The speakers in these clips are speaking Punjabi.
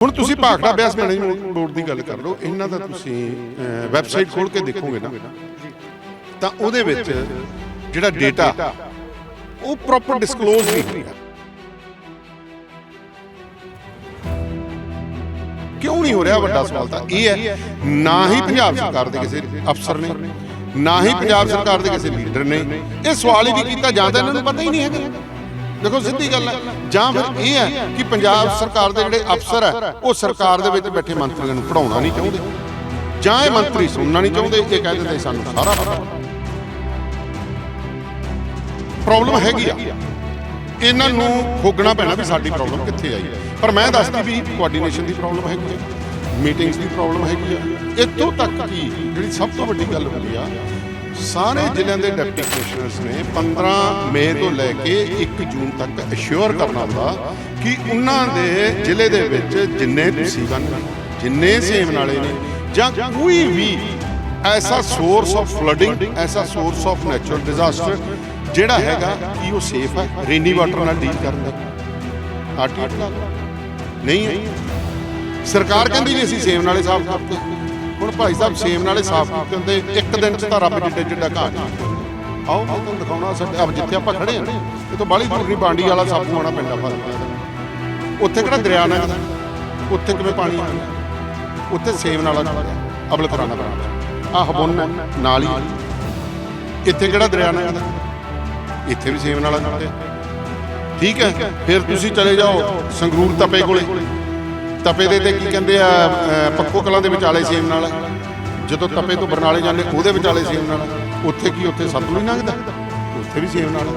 ਹੁਣ ਤੁਸੀਂ ਭਾਖੜਾ ਬਿਆਸ ਮੈਨੇਜਮੈਂਟ ਬੋਰਡ ਦੀ ਗੱਲ ਕਰ ਲਓ ਇਹਨਾਂ ਦਾ ਤੁਸੀਂ ਵੈਬਸਾਈਟ ਖੋਲ ਕੇ ਦੇਖੋਗੇ ਨਾ ਤਾਂ ਉਹਦੇ ਵਿੱਚ ਜਿਹੜਾ ਡੇਟਾ ਉਹ ਪ੍ਰੋਪਰ ਡਿਸਕਲੋਜ਼ ਨਹੀਂ ਹੁੰਦਾ ਕਿਉਂ ਨਹੀਂ ਹੋ ਰਿਹਾ ਵੱਡਾ ਸਵਾਲ? ਤਾਂ ਇਹ ਹੈ ਨਾ ਹੀ ਪੰਜਾਬ ਸਰਕਾਰ ਦੇ ਕਿਸੇ ਅਫਸਰ ਨੇ ਨਾ। ਹੀ ਪੰਜਾਬ ਸਰਕਾਰ ਦੇ ਕਿਸੇ ਲੀਡਰ ਨੇ। ਇਹ ਸਵਾਲ ਹੀ ਨਹੀਂ ਕੀਤਾ ਜਾਂਦਾ ਇਹਨਾਂ ਨੂੰ ਪਤਾ ਹੀ ਨਹੀਂ ਹੈਗਾ। ਦੇਖੋ ਸਿੱਧੀ ਗੱਲ ਹੈ। ਜਾਂ ਫਿਰ ਇਹ ਹੈ ਕਿ ਪੰਜਾਬ ਸਰਕਾਰ ਦੇ ਜਿਹੜੇ ਅਫਸਰ ਹੈ ਉਹ ਸਰਕਾਰ ਦੇ ਵਿੱਚ ਬੈਠੇ ਮੰਤਰੀਆਂ ਨੂੰ ਪੜਾਉਣਾ ਨਹੀਂ ਚਾਹੁੰਦੇ। ਜਾਂ ਇਹ ਮੰਤਰੀ ਸੁਣਨਾ ਨਹੀਂ ਚਾਹੁੰਦੇ ਇਹ ਕਹਿ ਦਿੰਦੇ ਸਾਨੂੰ ਸਾਰਾ ਪਤਾ। ਪ੍ਰੋਬਲਮ ਹੈਗੀ ਆ। ਇਹਨਾਂ ਨੂੰ ਖੋਗਣਾ ਪੈਣਾ ਵੀ ਸਾਡੀ ਪ੍ਰੋਬਲਮ ਕਿੱਥੇ ਆਈ ਪਰ ਮੈਂ ਦੱਸਦੀ ਵੀ ਕੋਆਰਡੀਨੇਸ਼ਨ ਦੀ ਪ੍ਰੋਬਲਮ ਹੈਗੀ ਆ ਮੀਟਿੰਗਸ ਦੀ ਪ੍ਰੋਬਲਮ ਹੈਗੀ ਆ ਇੱਥੋਂ ਤੱਕ ਕਿ? ਜਿਹੜੀ ਸਭ ਤੋਂ ਵੱਡੀ ਗੱਲ ਹੁੰਦੀ ਆ ਸਾਰੇ ਜ਼ਿਲ੍ਹਿਆਂ ਦੇ ਡਿਪਟੀ ਕਮਿਸ਼ਨਰਸ ਨੇ 15 ਮਈ ਤੋਂ ਲੈ ਕੇ 1 ਜੂਨ ਤੱਕ ਅਸ਼ੋਰ ਕਰਨਾ ਹੁੰਦਾ ਕਿ ਉਹਨਾਂ ਦੇ ਜ਼ਿਲ੍ਹੇ ਦੇ ਵਿੱਚ ਜਿੰਨੇ ਤੁਸੀਂ ਬਣ ਜਿੰਨੇ ਸੇਮ ਨਾਲੇ ਨੇ, ਜਾਂ ਕੋਈ ਵੀ ਐਸਾ ਸੋਰਸ ਆਫ ਫਲੱਡਿੰਗ ਐਸਾ ਸੋਰਸ ਆਫ ਨੈਚੁਰਲ ਡਿਜ਼ਾਸਟਰ ਜਿਹੜਾ ਹੈਗਾ ਕਿ ਉਹ ਸੇਫ ਹੈ ਰੇਨੀ ਵਾਟਰ ਨਾਲ ਡੀਲ ਕਰਨ ਦਾ। ਆਰਟੀ ਨਹੀਂ ਹੈ। ਸਰਕਾਰ ਕਹਿੰਦੀ ਜੀ ਅਸੀਂ ਸੇਮ ਨਾਲੇ ਸਾਫ਼ ਕਰਤੇ। ਹੁਣ ਭਾਈ ਸਾਹਿਬ ਸੇਮ ਨਾਲੇ ਸਾਫ਼ ਕੀਤੇ ਹੁੰਦੇ, ਇੱਕ ਦਿਨ ਚ ਤਾਂ ਰੱਬ ਜਿੱਡੇ ਜਿੱਡਾ ਘਾਟ ਆਓ, ਮੈਂ ਤੁਹਾਨੂੰ ਦਿਖਾਉਣਾ ਸਾਡੇ ਅਬ ਜਿੱਥੇ ਆਪਾਂ ਖੜੇ ਹਾਂ ਇਹ ਤੋਂ ਦੂਰ ਨਹੀਂ, ਬਾਂਡੀ ਵਾਲਾ ਸਾਫੂ ਆਉਣਾ ਪੈਂਦਾ ਫ਼ਰਕ। ਉੱਥੇ ਕਿਹੜਾ ਦਰਿਆ ਨਾ ਉੱਥੇ ਕਿਵੇਂ ਪਾਣੀ ਆ? ਉੱਥੇ ਸੇਮ ਨਾਲਾ ਅਬਲ ਕਰਾਣਾ ਪੈਂਦਾ ਆਹ ਬੁੰਨ ਨਾਲ ਹੀ ਇੱਥੇ ਕਿਹੜਾ ਦਰਿਆ ਨਾ ਇੱਥੇ ਵੀ ਸੇਮ ਨਾਲਾ ਕੱਢਿਆ ਠੀਕ ਹੈ, ਫਿਰ ਤੁਸੀਂ ਚਲੇ ਜਾਓ ਸੰਗਰੂਰ ਤਪੇ ਕੋਲੇ। ਤਪੇ ਦੇ ਤੇ ਕੀ ਕਹਿੰਦੇ ਆ ਪੱਕੋ ਕਲਾਂ ਦੇ ਵਿਚਾਲੇ ਸੇਮ ਨਾਲ। ਜਦੋਂ ਤਪੇ ਤੋਂ ਬਰਨਾਲੇ ਜਾਂਦੇ, ਉਹਦੇ ਵਿਚਾਲੇ ਸੇਮ ਨਾਲ। ਉੱਥੇ ਕੀ ਉੱਥੇ ਸਤਲੁਜ ਲੰਘਦਾ? ਉੱਥੇ ਵੀ ਸੇਮ ਨਾਲ।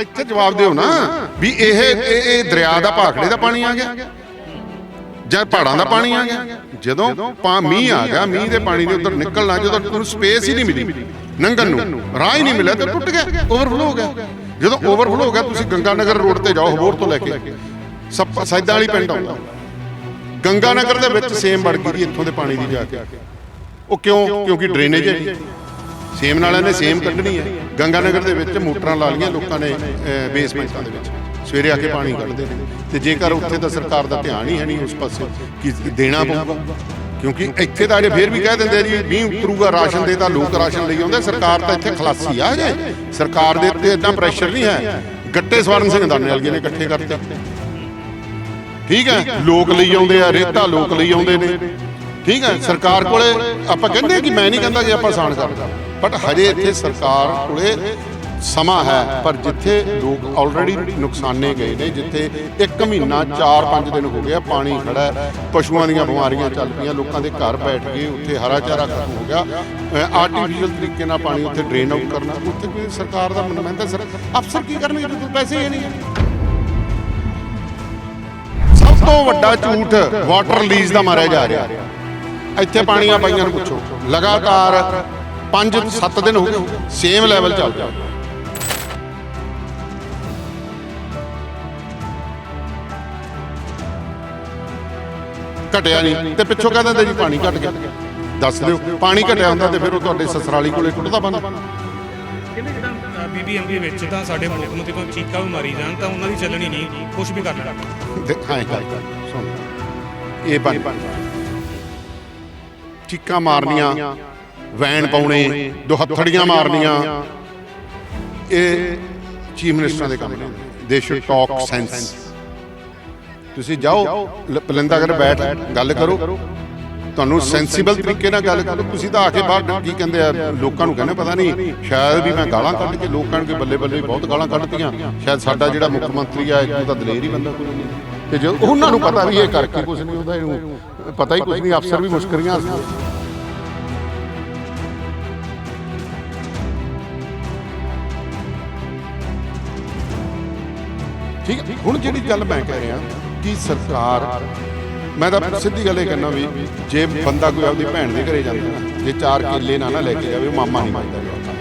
ਇੱਥੇ ਜਵਾਬ ਦਿਓ ਨਾ, ਵੀ ਇਹ ਇਹ ਇਹ ਦਰਿਆ ਦਾ ਭਾਖੜੇ ਦਾ ਪਾਣੀ ਆ ਗਿਆ? ਜਾਂ ਪਹਾੜਾਂ ਦਾ ਪਾਣੀ ਆ ਗਿਆ? ਜਦੋਂ ਪਾ ਮੀਂਹ ਆ ਗਿਆ, ਮੀਂਹ ਦੇ ਪਾਣੀ ਦੇ ਉੱਧਰ ਨਿਕਲਣਾ, ਜਦੋਂ ਤੁਹਾਨੂੰ ਸਪੇਸ ਹੀ ਨਹੀਂ ਮਿਲੀ ਨੰਗਨ ਨੂੰ, ਰਾਹ ਹੀ ਨਹੀਂ ਮਿਲਿਆ, ਤੇ ਟੁੱਟ ਗਿਆ ਓਵਰਫਲੋ ਹੋ ਗਿਆ। ਜਦੋਂ ਓਵਰਫਲੋ ਹੋ ਗਿਆ ਤੁਸੀਂ ਗੰਗਾ ਨਗਰ ਰੋਡ ਤੇ ਜਾਓ ਹਬੋਰ ਤੋਂ ਲੈ ਕੇ ਸੱਪ ਸੈਦਾ ਵਾਲੀ ਪਿੰਡ ਆਉਂਦਾ ਗੰਗਾ ਨਗਰ ਦੇ ਵਿੱਚ ਸੇਮ ਵੜ ਗਈ ਇੱਥੋਂ ਦੇ ਪਾਣੀ ਦੀ ਜਾ ਕੇ ਉਹ ਕਿਉਂ? ਕਿਉਂਕਿ ਡਰੇਨੇਜ ਹੈ ਸੇਮ ਨਾਲਿਆਂ ਨੇ ਸੇਮ ਕੱਢਣੀ ਹੈ। ਗੰਗਾ ਨਗਰ ਦੇ ਵਿੱਚ ਮੋਟਰਾਂ ਲਾ ਲਈਆਂ ਲੋਕਾਂ ਨੇ ਬੇਸਮੈਂਟਾਂ ਦੇ ਵਿੱਚ। ਸਵੇਰੇ ਆ ਕੇ ਪਾਣੀ ਕੱਢਦੇ ਨੇ। ਤੇ ਜੇਕਰ ਉੱਥੇ ਤਾਂ ਸਰਕਾਰ ਦਾ ਧਿਆਨ ਹੀ ਹੈ ਨਹੀਂ ਉਸ ਪਾਸੇ ਕਿ ਦੇਣਾ ਪਊਗਾ। ਕਿਉਂਕਿ ਇੱਥੇ ਤਾਂ ਅਜੇ ਫੇਰ ਵੀ ਕਹਿ ਦਿੰਦੇ ਜੀ, ਮੀਂਹ ਉਤਰੂਗਾ, ਰਾਸ਼ਨ ਦੇ ਤਾਂ ਲੋਕ ਰਾਸ਼ਨ ਲਈ ਆਉਂਦੇ ਸਰਕਾਰ ਤਾਂ ਇੱਥੇ ਖਲਾਸੀ ਆ ਜੇ ਸਰਕਾਰ ਦੇ ਉੱਤੇ ਇਦਾਂ ਪ੍ਰੈਸ਼ਰ ਨਹੀਂ ਹੈ। ਗੱਟੇ ਸਵਰਨ ਸਿੰਘ ਦਾਨੇ ਵਾਲੀਆਂ ਨੇ ਇਕੱਠੇ ਕਰਤੇ। ਠੀਕ ਹੈ, ਲੋਕ ਲਈ ਆਉਂਦੇ ਆ, ਰੇਤਾ ਲੋਕ ਲਈ ਆਉਂਦੇ ਨੇ। ਠੀਕ ਹੈ, ਸਰਕਾਰ ਕੋਲੇ ਆਪਾਂ ਕਹਿੰਦੇ ਕਿ ਮੈਂ ਨਹੀਂ ਕਹਿੰਦਾ ਕਿ ਆਪਾਂ ਆਸਾਨ ਕਰਦਾ ਬਟ ਹਜੇ ਇੱਥੇ ਸਰਕਾਰ ਕੋਲੇ ਸਮਾਂ ਹੈ ਪਰ ਜਿੱਥੇ ਲੋਕ ਆਲਰੇਡੀ ਨੁਕਸਾਨੇ ਗਏ ਨੇ ਜਿੱਥੇ 1 ਮਹੀਨਾ 4-5 ਦਿਨ ਹੋ ਗਿਆ ਪਾਣੀ ਖੜਾ ਪਸ਼ੂਆਂ ਦੀਆਂ ਬਿਮਾਰੀਆਂ ਚੱਲ ਪਈਆਂ ਲੋਕਾਂ ਦੇ ਘਰ ਬੈਠ ਗਏ ਉੱਥੇ ਹਰਾ ਚਾਰਾ ਖਤਮ ਹੋ ਗਿਆ। ਆਰਟੀਫੀਸ਼ੀਅਲ ਤਰੀਕੇ ਨਾਲ ਪਾਣੀ ਉੱਥੇ ਡਰੇਨ ਆਊਟ ਕਰਨਾ ਉੱਥੇ ਕੋਈ ਸਰਕਾਰ ਦਾ ਨੁਮਾਇੰਦਾ ਸਰ ਅਫਸਰ ਕੀ ਕਰਨਗੇ ਜਦੋਂ ਪੈਸੇ ਹੀ ਨਹੀਂ? ਸਭ ਤੋਂ ਵੱਡਾ ਝੂਠ ਵਾਟਰ ਰਿਲੀਜ਼ ਦਾ ਮਾਰਿਆ ਜਾ ਰਿਹਾ। ਇੱਥੇ ਪਾਣੀਆਂ ਪਾਈਆਂ ਨੂੰ ਪੁੱਛੋ। ਲਗਾਤਾਰ 5-7 ਦਿਨ ਹੋ ਗਏ। ਸੇਮ ਲੈਵਲ ਚੱਲ ਰਿਹਾ। ਘਟਿਆ ਨਹੀਂ ਤੇ ਪਿੱਛੋਂ ਕਹਿੰਦੇ ਨੇ ਜੀ ਪਾਣੀ ਘਟ ਗਿਆ। ਦੱਸ ਦਿਓ ਪਾਣੀ ਘਟਿਆ ਹੁੰਦਾ ਤੇ ਫਿਰ ਉਹ ਤੁਹਾਡੇ ਸਸਰਾਲੀ ਕੋਲੇ ਟੁੱਟਦਾ ਬੰਦ। ਕਹਿੰਦੇ ਜਿਹੜਾ ਬੀਬੀਐਮਬੀ ਵਿੱਚ ਤਾਂ ਸਾਡੇ ਮੁਲਕ ਨੂੰ ਤੇ ਕੋਈ ਚੀਕਾ ਵੀ ਮਾਰੀ ਜਾਣ ਤਾਂ ਉਹਨਾਂ ਦੀ ਚੱਲਣੀ ਨਹੀਂ ਕੁਝ ਵੀ ਕਰ ਲੈਣਾ। ਦਿਖਾਏ ਗੱਲ ਸੁਣ। ਇਹ ਬਣ। ਚੀਕਾਂ ਮਾਰਨੀਆਂ ਵੈਨ ਪਾਉਣੇ ਦੋ ਹੱਥੜੀਆਂ ਮਾਰਨੀਆਂ। ਇਹ ਚੀਫ ਮਿਨਿਸਟਰਾਂ ਦੇ ਕੰਮ ਨੇ। ਦੇ ਸ਼ੁਡ ਟਾਕ ਸੈਂਸ ਤੁਸੀਂ ਜਾਓ ਪਲੰਦਾ ਕਰ ਬੈਠ ਗੱਲ ਕਰੋ। ਤੁਹਾਨੂੰ ਸੈਂਸੀਬਲ ਤਰੀਕੇ ਨਾਲ ਗੱਲ ਕਰੋ ਤੁਸੀਂ ਤਾਂ ਆ ਕੇ ਬਾਹਰ ਕੀ ਕਹਿੰਦੇ ਆ ਲੋਕਾਂ ਨੂੰ ਕਹਿੰਦੇ ਪਤਾ ਨਹੀਂ। ਸ਼ਾਇਦ ਵੀ ਮੈਂ ਗਾਲਾਂ ਕੱਢ ਕੇ ਲੋਕਾਂ ਨੂੰ ਬੱਲੇ ਬੱਲੇ ਬਹੁਤ ਗਾਲਾਂ ਕੱਢਤੀਆਂ। ਸ਼ਾਇਦ ਸਾਡਾ ਜਿਹੜਾ ਮੁੱਖ ਮੰਤਰੀ ਆ ਇਹ ਤਾਂ ਦਲੇਰ ਹੀ ਬੰਦਾ। ਕੋਈ ਨਹੀਂ ਤੇ ਜਦੋਂ ਉਹਨਾਂ ਨੂੰ ਪਤਾ ਵੀ ਇਹ ਕਰਕੇ ਕੁਝ ਨਹੀਂ ਹੁੰਦਾ ਇਹਨੂੰ ਪਤਾ ਹੀ ਕੁਝ ਨਹੀਂ ਅਫਸਰ ਵੀ ਮੁਸ਼ਕਰੀਆਂ ਸੀ ਠੀਕ ਹੁਣ ਜਿਹੜੀ ਗੱਲ ਮੈਂ ਕਹਿ ਰਿਹਾ ਕਿ ਸਰਕਾਰ। ਮੈਂ ਤਾਂ ਸਿੱਧੀ ਗੱਲ ਇਹ ਕਹਿੰਦਾ ਵੀ ਜੇ ਬੰਦਾ ਕੋਈ ਆਪਦੀ ਭੈਣ ਦੇ ਘਰੇ ਜਾਂਦਾ ਨਾ, ਜੇ ਚਾਰ ਕੇਲੇ ਨਾ ਨਾ ਲੈ ਕੇ ਜਾਵੇ, ਉਹ ਮਾਮਾ ਨਹੀਂ ਮੰਨਦਾ ਜਵਾਕਾਂ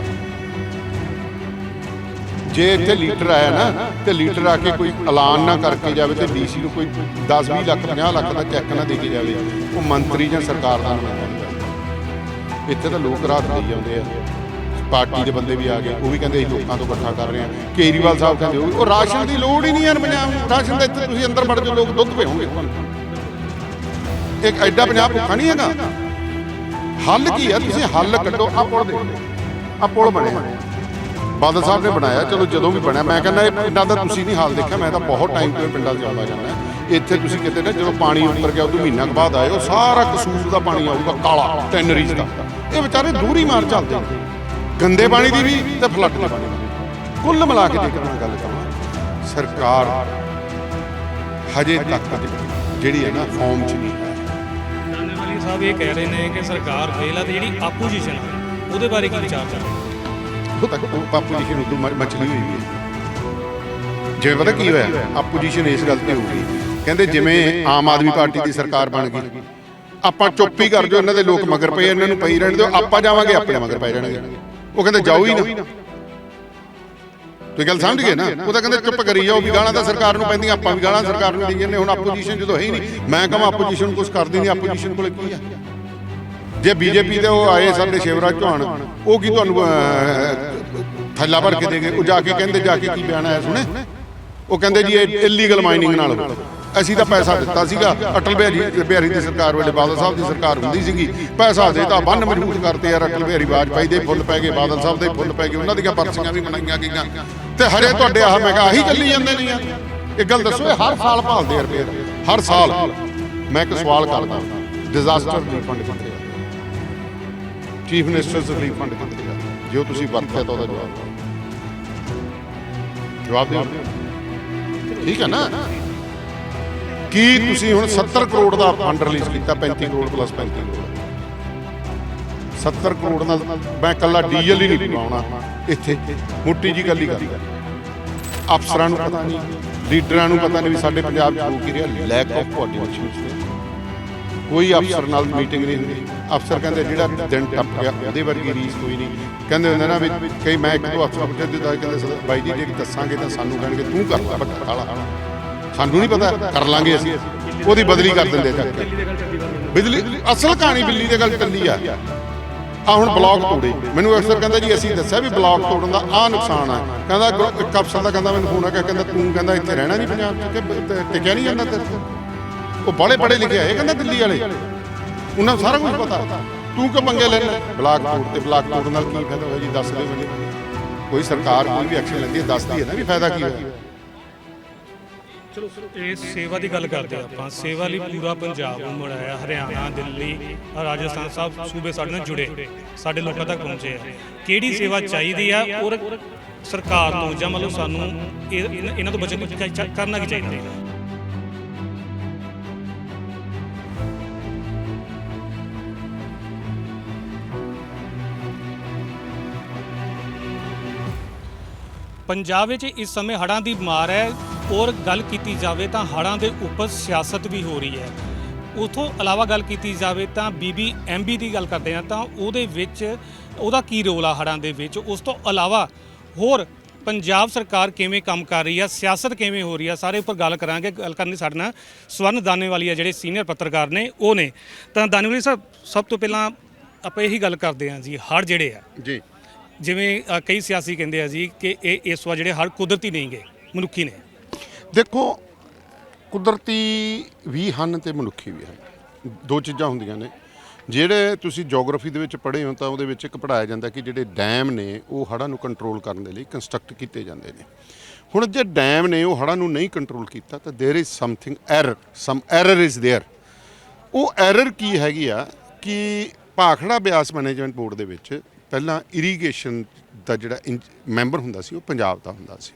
ਜੇ ਇੱਥੇ ਲੀਡਰ ਆਇਆ ਨਾ, ਤੇ ਲੀਡਰ ਆ ਕੇ ਕੋਈ ਐਲਾਨ ਨਾ ਕਰਕੇ ਜਾਵੇ ਤੇ ਡੀਸੀ ਨੂੰ ਕੋਈ 10 20 ਲੱਖ 50 ਲੱਖ ਦਾ ਚੈੱਕ ਨਾ ਦੇ ਕੇ ਜਾਵੇ, ਉਹ ਮੰਤਰੀ ਜਾਂ ਸਰਕਾਰ ਦਾ ਨੁਮਾਇੰਦਾ ਨਹੀਂ ਇੱਥੇ ਤਾਂ ਲੋਕ ਰਾਤ ਦੇਈ ਜਾਂਦੇ ਆ। ਪਾਰਟੀ ਦੇ ਬੰਦੇ ਵੀ ਆ ਗਏ, ਉਹ ਵੀ ਕਹਿੰਦੇ ਅਸੀਂ ਲੋਕਾਂ ਤੋਂ ਇਕੱਠਾ ਕਰ ਰਹੇ ਹਾਂ। ਕੇਜਰੀਵਾਲ ਸਾਹਿਬ ਕਹਿੰਦੇ ਉਹ ਉਹ ਰਾਸ਼ਨ ਦੀ ਲੋੜ ਹੀ ਨਹੀਂ ਯਾਰ ਪੰਜਾਬ ਰਾਸ਼ਨ ਦਾ ਇੱਥੇ ਤੁਸੀਂ ਅੰਦਰ ਵੜ ਜਾਓ, ਲੋਕ ਦੁੱਧ ਪੀਓਗੇ ਇੱਕ ਐਡਾ ਪੰਜਾਬ ਭੁੱਖਾ ਨਹੀਂ ਹੈਗਾ। ਹੱਲ ਕੀ ਹੈ? ਤੁਸੀਂ ਹੱਲ ਕੱਢੋ ਆ ਪੁਲ ਦੇਖੋ। ਆ ਪੁਲ ਬਣਿਆ। ਬਾਦਲ ਸਾਹਿਬ ਨੇ ਬਣਾਇਆ, ਚਲੋ ਜਦੋਂ ਵੀ ਬਣਿਆ। ਮੈਂ ਕਹਿੰਦਾ ਇਹ ਪਿੰਡਾਂ ਦਾ ਤੁਸੀਂ ਨਹੀਂ ਹਾਲ ਦੇਖਿਆ, ਮੈਂ ਤਾਂ ਬਹੁਤ ਟਾਈਮ ਤੋਂ ਪਿੰਡਾਂ 'ਚ ਆਉਂਦਾ ਜਾਂਦਾ ਇੱਥੇ ਤੁਸੀਂ ਕਿਤੇ ਨਾ ਜਦੋਂ ਪਾਣੀ ਉੱਤਰ ਗਿਆ, ਉਦੋਂ ਮਹੀਨਾ ਕੁ ਬਾਅਦ ਆਏ ਉਹ ਸਾਰਾ ਕਸੂਰ ਦਾ ਪਾਣੀ ਆਊਗਾ, ਕਾਲਾ ਟੈਨਰੀਜ਼ ਦਾ। ਇਹ ਵਿਚਾਰੇ ਦੂਰੀ ਮਾਰ ਚੱਲਦੇ ਗੰਦੇ ਪਾਣੀ ਦੀ ਵੀ ਤੇ ਫਲੱਡ ਦੇ ਪਾਣੀ ਦੀ ਵੀ। ਕੁੱਲ ਮਿਲਾ ਕੇ ਜੇਕਰ ਮੈਂ ਗੱਲ ਕਰਾਂ ਸਰਕਾਰ ਹਜੇ ਤੱਕ ਜਿਹੜੀ ਹੈ ਨਾ ਫਾਰਮ 'ਚ ਨਹੀਂ ਹੈ। ਦਾਨੇਵਾਲੀ ਸਾਹਿਬ ਇਹ ਕਹਿ ਰਹੇ ਨੇ ਕਿ ਸਰਕਾਰ ਫੇਲ ਆ ਤੇ ਜਿਹੜੀ ਆਪੋਜੀਸ਼ਨ ਉਹਦੇ ਬਾਰੇ ਕੀ ਵਿਚਾਰ ਚੱਲ ਰਿਹਾ? ਉਹ ਤੱਕ ਉਹ ਆਪੋਜੀਸ਼ਨ ਉਦੋਂ ਮ- ਮਚਲੀ ਹੋਈ ਵੀ ਹੈ ਜਿਵੇਂ ਪਤਾ ਕੀ ਹੋਇਆ? ਆਪੋਜੀਸ਼ਨ ਇਸ ਗੱਲ ਤੇ ਹੋ ਗਈ। ਕਹਿੰਦੇ ਜਿਵੇਂ ਆਮ ਆਦਮੀ ਪਾਰਟੀ ਦੀ ਸਰਕਾਰ ਬਣ ਗਈ। ਆਪਾਂ ਚੁੱਪ ਹੀ ਕਰ ਜੋ ਇਹਨਾਂ ਦੇ ਲੋਕ ਮਗਰ ਪਏ ਇਹਨਾਂ ਨੂੰ ਪਈ ਰਹਿਣ ਦਿਓ ਆਪਾਂ ਜਾਵਾਂਗੇ ਆਪਣੇ ਮਗਰ ਪਏ ਰਹਿਣਗੇ। ਉਹ ਕਹਿੰਦੇ ਜਾਓ ਹੀ ਨਾ। ਤੁਸੀਂ ਗੱਲ ਸਮਝ ਗਏ ਨਾ? ਉਹ ਤਾਂ ਕਹਿੰਦੇ ਚੁੱਪ ਕਰੀ ਜਾਓ ਵੀ ਗਾਲਾਂ ਤਾਂ ਸਰਕਾਰ ਨੂੰ ਪੈਂਦੀਆਂ ਆਪਾਂ ਵੀ ਗਾਲਾਂ ਸਰਕਾਰ ਨੂੰ ਦੇਈਏ ਨੇ ਹੁਣ ਆਪੋਜੀਸ਼ਨ ਜਦੋਂ ਹੈ ਹੀ ਨਹੀਂ। ਮੈਂ ਕਹਾਂ ਆਪੋਜੀਸ਼ਨ ਕੁਝ ਕਰਦੀ ਨਹੀਂ ਆਪੋਜੀਸ਼ਨ ਕੋਲ ਕੀ ਆ? ਜੇ ਬੀਜੇਪੀ ਦੇ ਉਹ ਆਏ ਸਾਡੇ ਸ਼ਿਵਰਾਜ ਚੌਹਾਨ ਉਹ ਕੀ ਤੁਹਾਨੂੰ ਥੈਲਾ ਭਰ ਕੇ ਦੇ ਗਏ ਉਹ ਜਾ ਕੇ ਕਹਿੰਦੇ ਜਾ ਕੇ ਕੀ ਬਿਆਨ ਆਇਆ ਸੁਣੇ ਉਹ ਕਹਿੰਦੇ ਜੀ ਇਹ ਇਲੀਗਲ ਮਾਈਨਿੰਗ ਨਾਲ। ਅਸੀਂ ਤਾਂ ਪੈਸਾ ਦਿੱਤਾ ਸੀਗਾ। ਅਟਲ ਬਿਹਾਰੀ ਬਿਹਾਰੀ ਦੀ ਸਰਕਾਰ ਵੇਲੇ ਬਾਦਲ ਸਾਹਿਬ ਦੀ ਸਰਕਾਰ ਹੁੰਦੀ ਸੀਗੀ। ਪੈਸਾ ਦੇਤਾ ਬੰਨ ਮਜ਼ਬੂਤ ਕਰਤੇ ਯਾਰ ਅਟਲ ਬਿਹਾਰੀ ਵਾਜਪਾਈ ਦੇ ਫੁੱਲ ਪੈ ਗਏ, ਬਾਦਲ ਸਾਹਿਬ ਦੇ ਫੁੱਲ ਪੈ ਗਏ, ਉਹਨਾਂ ਦੀਆਂ ਪਰਚੀਆਂ ਵੀ ਬਣਾਈਆਂ ਗਈਆਂ। ਤੇ ਹਰੇ ਤੁਹਾਡੇ ਆਹ ਮੈਂ ਕਿਹਾ, ਆਹੀ ਚੱਲੀ ਜਾਂਦੇ ਨੇ ਇਹ ਗੱਲ ਦੱਸੋ, ਇਹ ਹਰ ਸਾਲ ਭਾਲਦੇ ਆ ਰੁਪਏ ਹਰ ਸਾਲ। ਮੈਂ ਇੱਕ ਸਵਾਲ ਕਰਦਾ ਡਿਜ਼ਾਸਟਰ ਰਿਫੰਡ ਕਿੱਥੇ ਆ? ਚੀਫ ਮਿਨਿਸਟਰਸ ਰਿਲੀਫ ਫੰਡ ਕਿੱਥੇ ਆ? ਜੋ ਤੁਸੀਂ ਵਰਤਿਆ ਤਾਂ ਉਹਦਾ ਜਵਾਬ ਦਿਓ। ਜਵਾਬ ਦਿਓ। ਠੀਕ ਹੈ ਨਾ? ਕੀ ਤੁਸੀਂ ਹੁਣ 70 ਕਰੋੜ ਦਾ ਫੰਡ ਰਿਲੀਜ਼ ਕੀਤਾ 35 ਕਰੋੜ ਪਲੱਸ 35 ਕਰੋੜ। 70 ਕਰੋੜ ਨਾਲ ਮੈਂ ਕੱਲਾ ਡੀਜ਼ਲ ਹੀ ਨਹੀਂ ਪਾਉਣਾ ਇੱਥੇ ਮੋਟੀ ਜੀ ਗੱਲ ਹੀ ਕਰ ਅਫਸਰਾਂ ਨੂੰ ਪਤਾ ਨਹੀਂ, ਲੀਡਰਾਂ ਨੂੰ ਪਤਾ ਨਹੀਂ ਵੀ ਸਾਡੇ ਪੰਜਾਬ 'ਚ ਹੋ ਕੀ ਰਿਹਾ ਲੈਕ ਆਫ ਕੋਆਰਡੀਨੇਸ਼ਨ ਕੋਈ ਅਫਸਰ ਨਾਲ ਮੀਟਿੰਗ ਨਹੀਂ ਹੁੰਦੀ। ਅਫਸਰ ਕਹਿੰਦੇ ਜਿਹੜਾ ਦਿਨ ਟੱਪ ਗਿਆ, ਉਹਦੇ ਵਰਗੀ ਰੀਸ ਕੋਈ ਨਹੀਂ। ਕਹਿੰਦੇ ਹੁੰਦੇ ਨਾ ਵੀ ਕਈ ਮੈਂ ਇੱਕ ਦੋ ਅਫਸਰ ਪੁੱਛੇ ਦਿੱਤਾ ਕਹਿੰਦੇ ਬਾਈ ਜੀ, ਜੇ ਦੱਸਾਂਗੇ ਤਾਂ ਸਾਨੂੰ ਕਹਿਣਗੇ, ਤੂੰ ਕਰ ਲੈ ਵੱਡਾ ਕਾਲਾ ਸਾਨੂੰ ਨਹੀਂ ਪਤਾ, ਕਰ ਲਾਂਗੇ ਅਸੀਂ। ਉਹਦੀ ਬਦਲੀ ਕਰ ਦਿੰਦੇ ਚੱਕ ਬਿਜਲੀ, ਅਸਲ ਕਹਾਣੀ ਬਿੱਲੀ ਦੇ ਗੱਲ ਚੱਲੀ ਆ। ਆ ਹੁਣ ਬਲੌਕ ਤੋੜੇ। ਮੈਨੂੰ ਅਕਸਰ ਕਹਿੰਦਾ ਜੀ, ਅਸੀਂ ਦੱਸਿਆ ਵੀ ਬਲੌਕ ਤੋੜਨ ਦਾ ਆ ਨੁਕਸਾਨ ਆ। ਕਹਿੰਦਾ ਇੱਕ ਅਫਸਰ ਦਾ ਕਹਿੰਦਾ ਮੈਨੂੰ ਫੋਨ ਆ ਕੇ ਕਹਿੰਦਾ ਤੂੰ ਕਹਿੰਦਾ ਇੱਥੇ ਰਹਿਣਾ ਨਹੀਂ ਪੰਜਾਬ 'ਚ ਕਿ ਟਿਕਿਆ ਨਹੀਂ ਜਾਂਦਾ ਤੇਰੇ ਉਹ ਬਾਲੇ ਪੜੇ ਲਿਖੇ ਆਏ ਕਹਿੰਦਾ ਦਿੱਲੀ ਵਾਲੇ। ਉਹਨਾਂ ਨੂੰ ਸਾਰਾ ਕੁਝ ਪਤਾ। ਤੂੰ ਕਿਉਂ ਪੰਗੇ ਲੈਣਾ ਬਲਾਕ ਤੋੜ ਤੇ ਬਲਾਕ ਤੋੜਨ ਨਾਲ ਕੀ ਫਾਇਦਾ ਹੋਇਆ ਜੀ? ਦੱਸ ਦਿਓ ਮੈਨੂੰ। ਕੋਈ ਸਰਕਾਰ ਕੋਈ ਵੀ ਐਕਸ਼ਨ ਲੈਂਦੀ ਹੈ, ਦੱਸਦੀ ਹੈ ਨਾ ਵੀ ਫਾਇਦਾ ਕੀ ਹੋਇਆ। ਇਹ ਸੇਵਾ ਦੀ ਗੱਲ ਕਰਦੇ ਆਪਾਂ। ਸੇਵਾ ਲਈ ਪੂਰਾ ਪੰਜਾਬ ਉਮੜ ਆਇਆ, ਹਰਿਆਣਾ, ਦਿੱਲੀ, ਰਾਜਸਥਾਨ ਸਭ ਸੂਬੇ ਸਾਡੇ ਨਾਲ ਜੁੜੇ, ਸਾਡੇ ਲੋਕਾਂ ਤੱਕ ਪਹੁੰਚੇ ਆ। ਕਿਹੜੀ ਸੇਵਾ ਚਾਹੀਦੀ ਆ ਔਰ ਸਰਕਾਰ ਤੋਂ ਜਾਂ ਮਤਲਬ ਸਾਨੂੰ ਇਹ- ਇਹਨਾਂ ਇਹਨਾਂ ਤੋਂ ਬਚਣ ਲਈ ਚਾ- ਕਰਨਾ ਕੀ ਚਾਹੀਦਾ? ਪੰਜਾਬ ਵਿੱਚ ਇਸ ਸਮੇਂ ਹੜ੍ਹਾਂ ਦੀ ਮਾਰ ਹੈ ਔਰ ਗੱਲ ਕੀਤੀ ਜਾਵੇ ਤਾਂ ਹੜ੍ਹਾਂ ਦੇ ਉੱਪਰ ਸਿਆਸਤ ਵੀ ਹੋ ਰਹੀ ਹੈ। ਉਥੋਂ ਇਲਾਵਾ ਗੱਲ ਕੀਤੀ ਜਾਵੇ ਤਾਂ ਬੀਬੀ ਐਮਬੀ ਦੀ ਗੱਲ ਕਰਦੇ ਹਾਂ ਤਾਂ ਉਹਦੇ ਵਿੱਚ ਉਹਦਾ ਕੀ ਰੋਲ ਆ ਹੜ੍ਹਾਂ ਦੇ ਵਿੱਚ? ਉਸ ਤੋਂ ਇਲਾਵਾ ਹੋਰ ਪੰਜਾਬ ਸਰਕਾਰ ਕਿਵੇਂ ਕੰਮ ਕਰ ਰਹੀ ਆ? ਸਿਆਸਤ ਕਿਵੇਂ ਹੋ ਰਹੀ ਆ? ਸਾਰੇ ਉੱਪਰ ਗੱਲ ਕਰਾਂਗੇ। ਗੱਲ ਕਰਨੀ ਸਾਡੇ ਨਾਲ ਸਵਰਨ ਦਾਨੇਵਾਲੀ ਆ ਜਿਹੜੇ ਸੀਨੀਅਰ ਪੱਤਰਕਾਰ ਨੇ, ਉਹ ਨੇ। ਤਾਂ ਦਾਨੇਵਾਲੀ ਸਾਹਿਬ, ਸਭ ਤੋਂ ਪਹਿਲਾਂ ਆਪਾਂ ਇਹੀ ਗੱਲ ਕਰਦੇ ਹਾਂ ਜੀ, ਹੜ੍ਹ ਜਿਹੜੇ ਆ। ਜੀ। ਜਿਵੇਂ ਅ, ਕਈ ਸਿਆਸੀ ਕਹਿੰਦੇ ਆ ਜੀ ਕਿ ਇਹ ਇਸ ਵਾਰ ਜਿਹੜੇ ਹੜ੍ਹ ਕੁਦਰਤੀ ਨਹੀਂ ਗਏ ਮਨੁੱਖੀ ਨੇ ਦੇਖੋ ਕੁਦਰਤੀ ਵੀ ਹਨ ਤੇ ਮਨੁੱਖੀ ਵੀ ਹਨ ਦੋ ਚੀਜ਼ਾਂ ਹੁੰਦੀਆਂ ਨੇ ਜਿਹੜੇ ਤੁਸੀਂ ਜੀਓਗ੍ਰਾਫੀ ਦੇ ਵਿੱਚ ਪੜ੍ਹੇ ਹੋ ਤਾਂ ਉਹਦੇ ਵਿੱਚ ਇੱਕ ਪੜਾਇਆ ਜਾਂਦਾ ਕਿ ਜਿਹੜੇ ਡੈਮ ਨੇ ਉਹ ਹੜ੍ਹਾਂ ਨੂੰ ਕੰਟਰੋਲ ਕਰਨ ਦੇ ਲਈ ਕੰਸਟਰਕਟ ਕੀਤੇ ਜਾਂਦੇ ਨੇ ਹੁਣ ਜੇ ਡੈਮ ਨੇ ਉਹ ਹੜ੍ਹਾਂ ਨੂੰ ਨਹੀਂ ਕੰਟਰੋਲ ਕੀਤਾ ਤਾਂ there is something error some error is there ਉਹ ਐਰਰ ਕੀ ਹੈਗੀ ਆ ਕਿ ਭਾਖੜਾ ਬਿਆਸ ਮੈਨੇਜਮੈਂਟ ਬੋਰਡ ਦੇ ਵਿੱਚ ਪਹਿਲਾਂ ਇਰੀਗੇਸ਼ਨ ਦਾ ਜਿਹੜਾ ਮੈਂਬਰ ਹੁੰਦਾ ਸੀ, ਉਹ ਪੰਜਾਬ ਦਾ ਹੁੰਦਾ ਸੀ।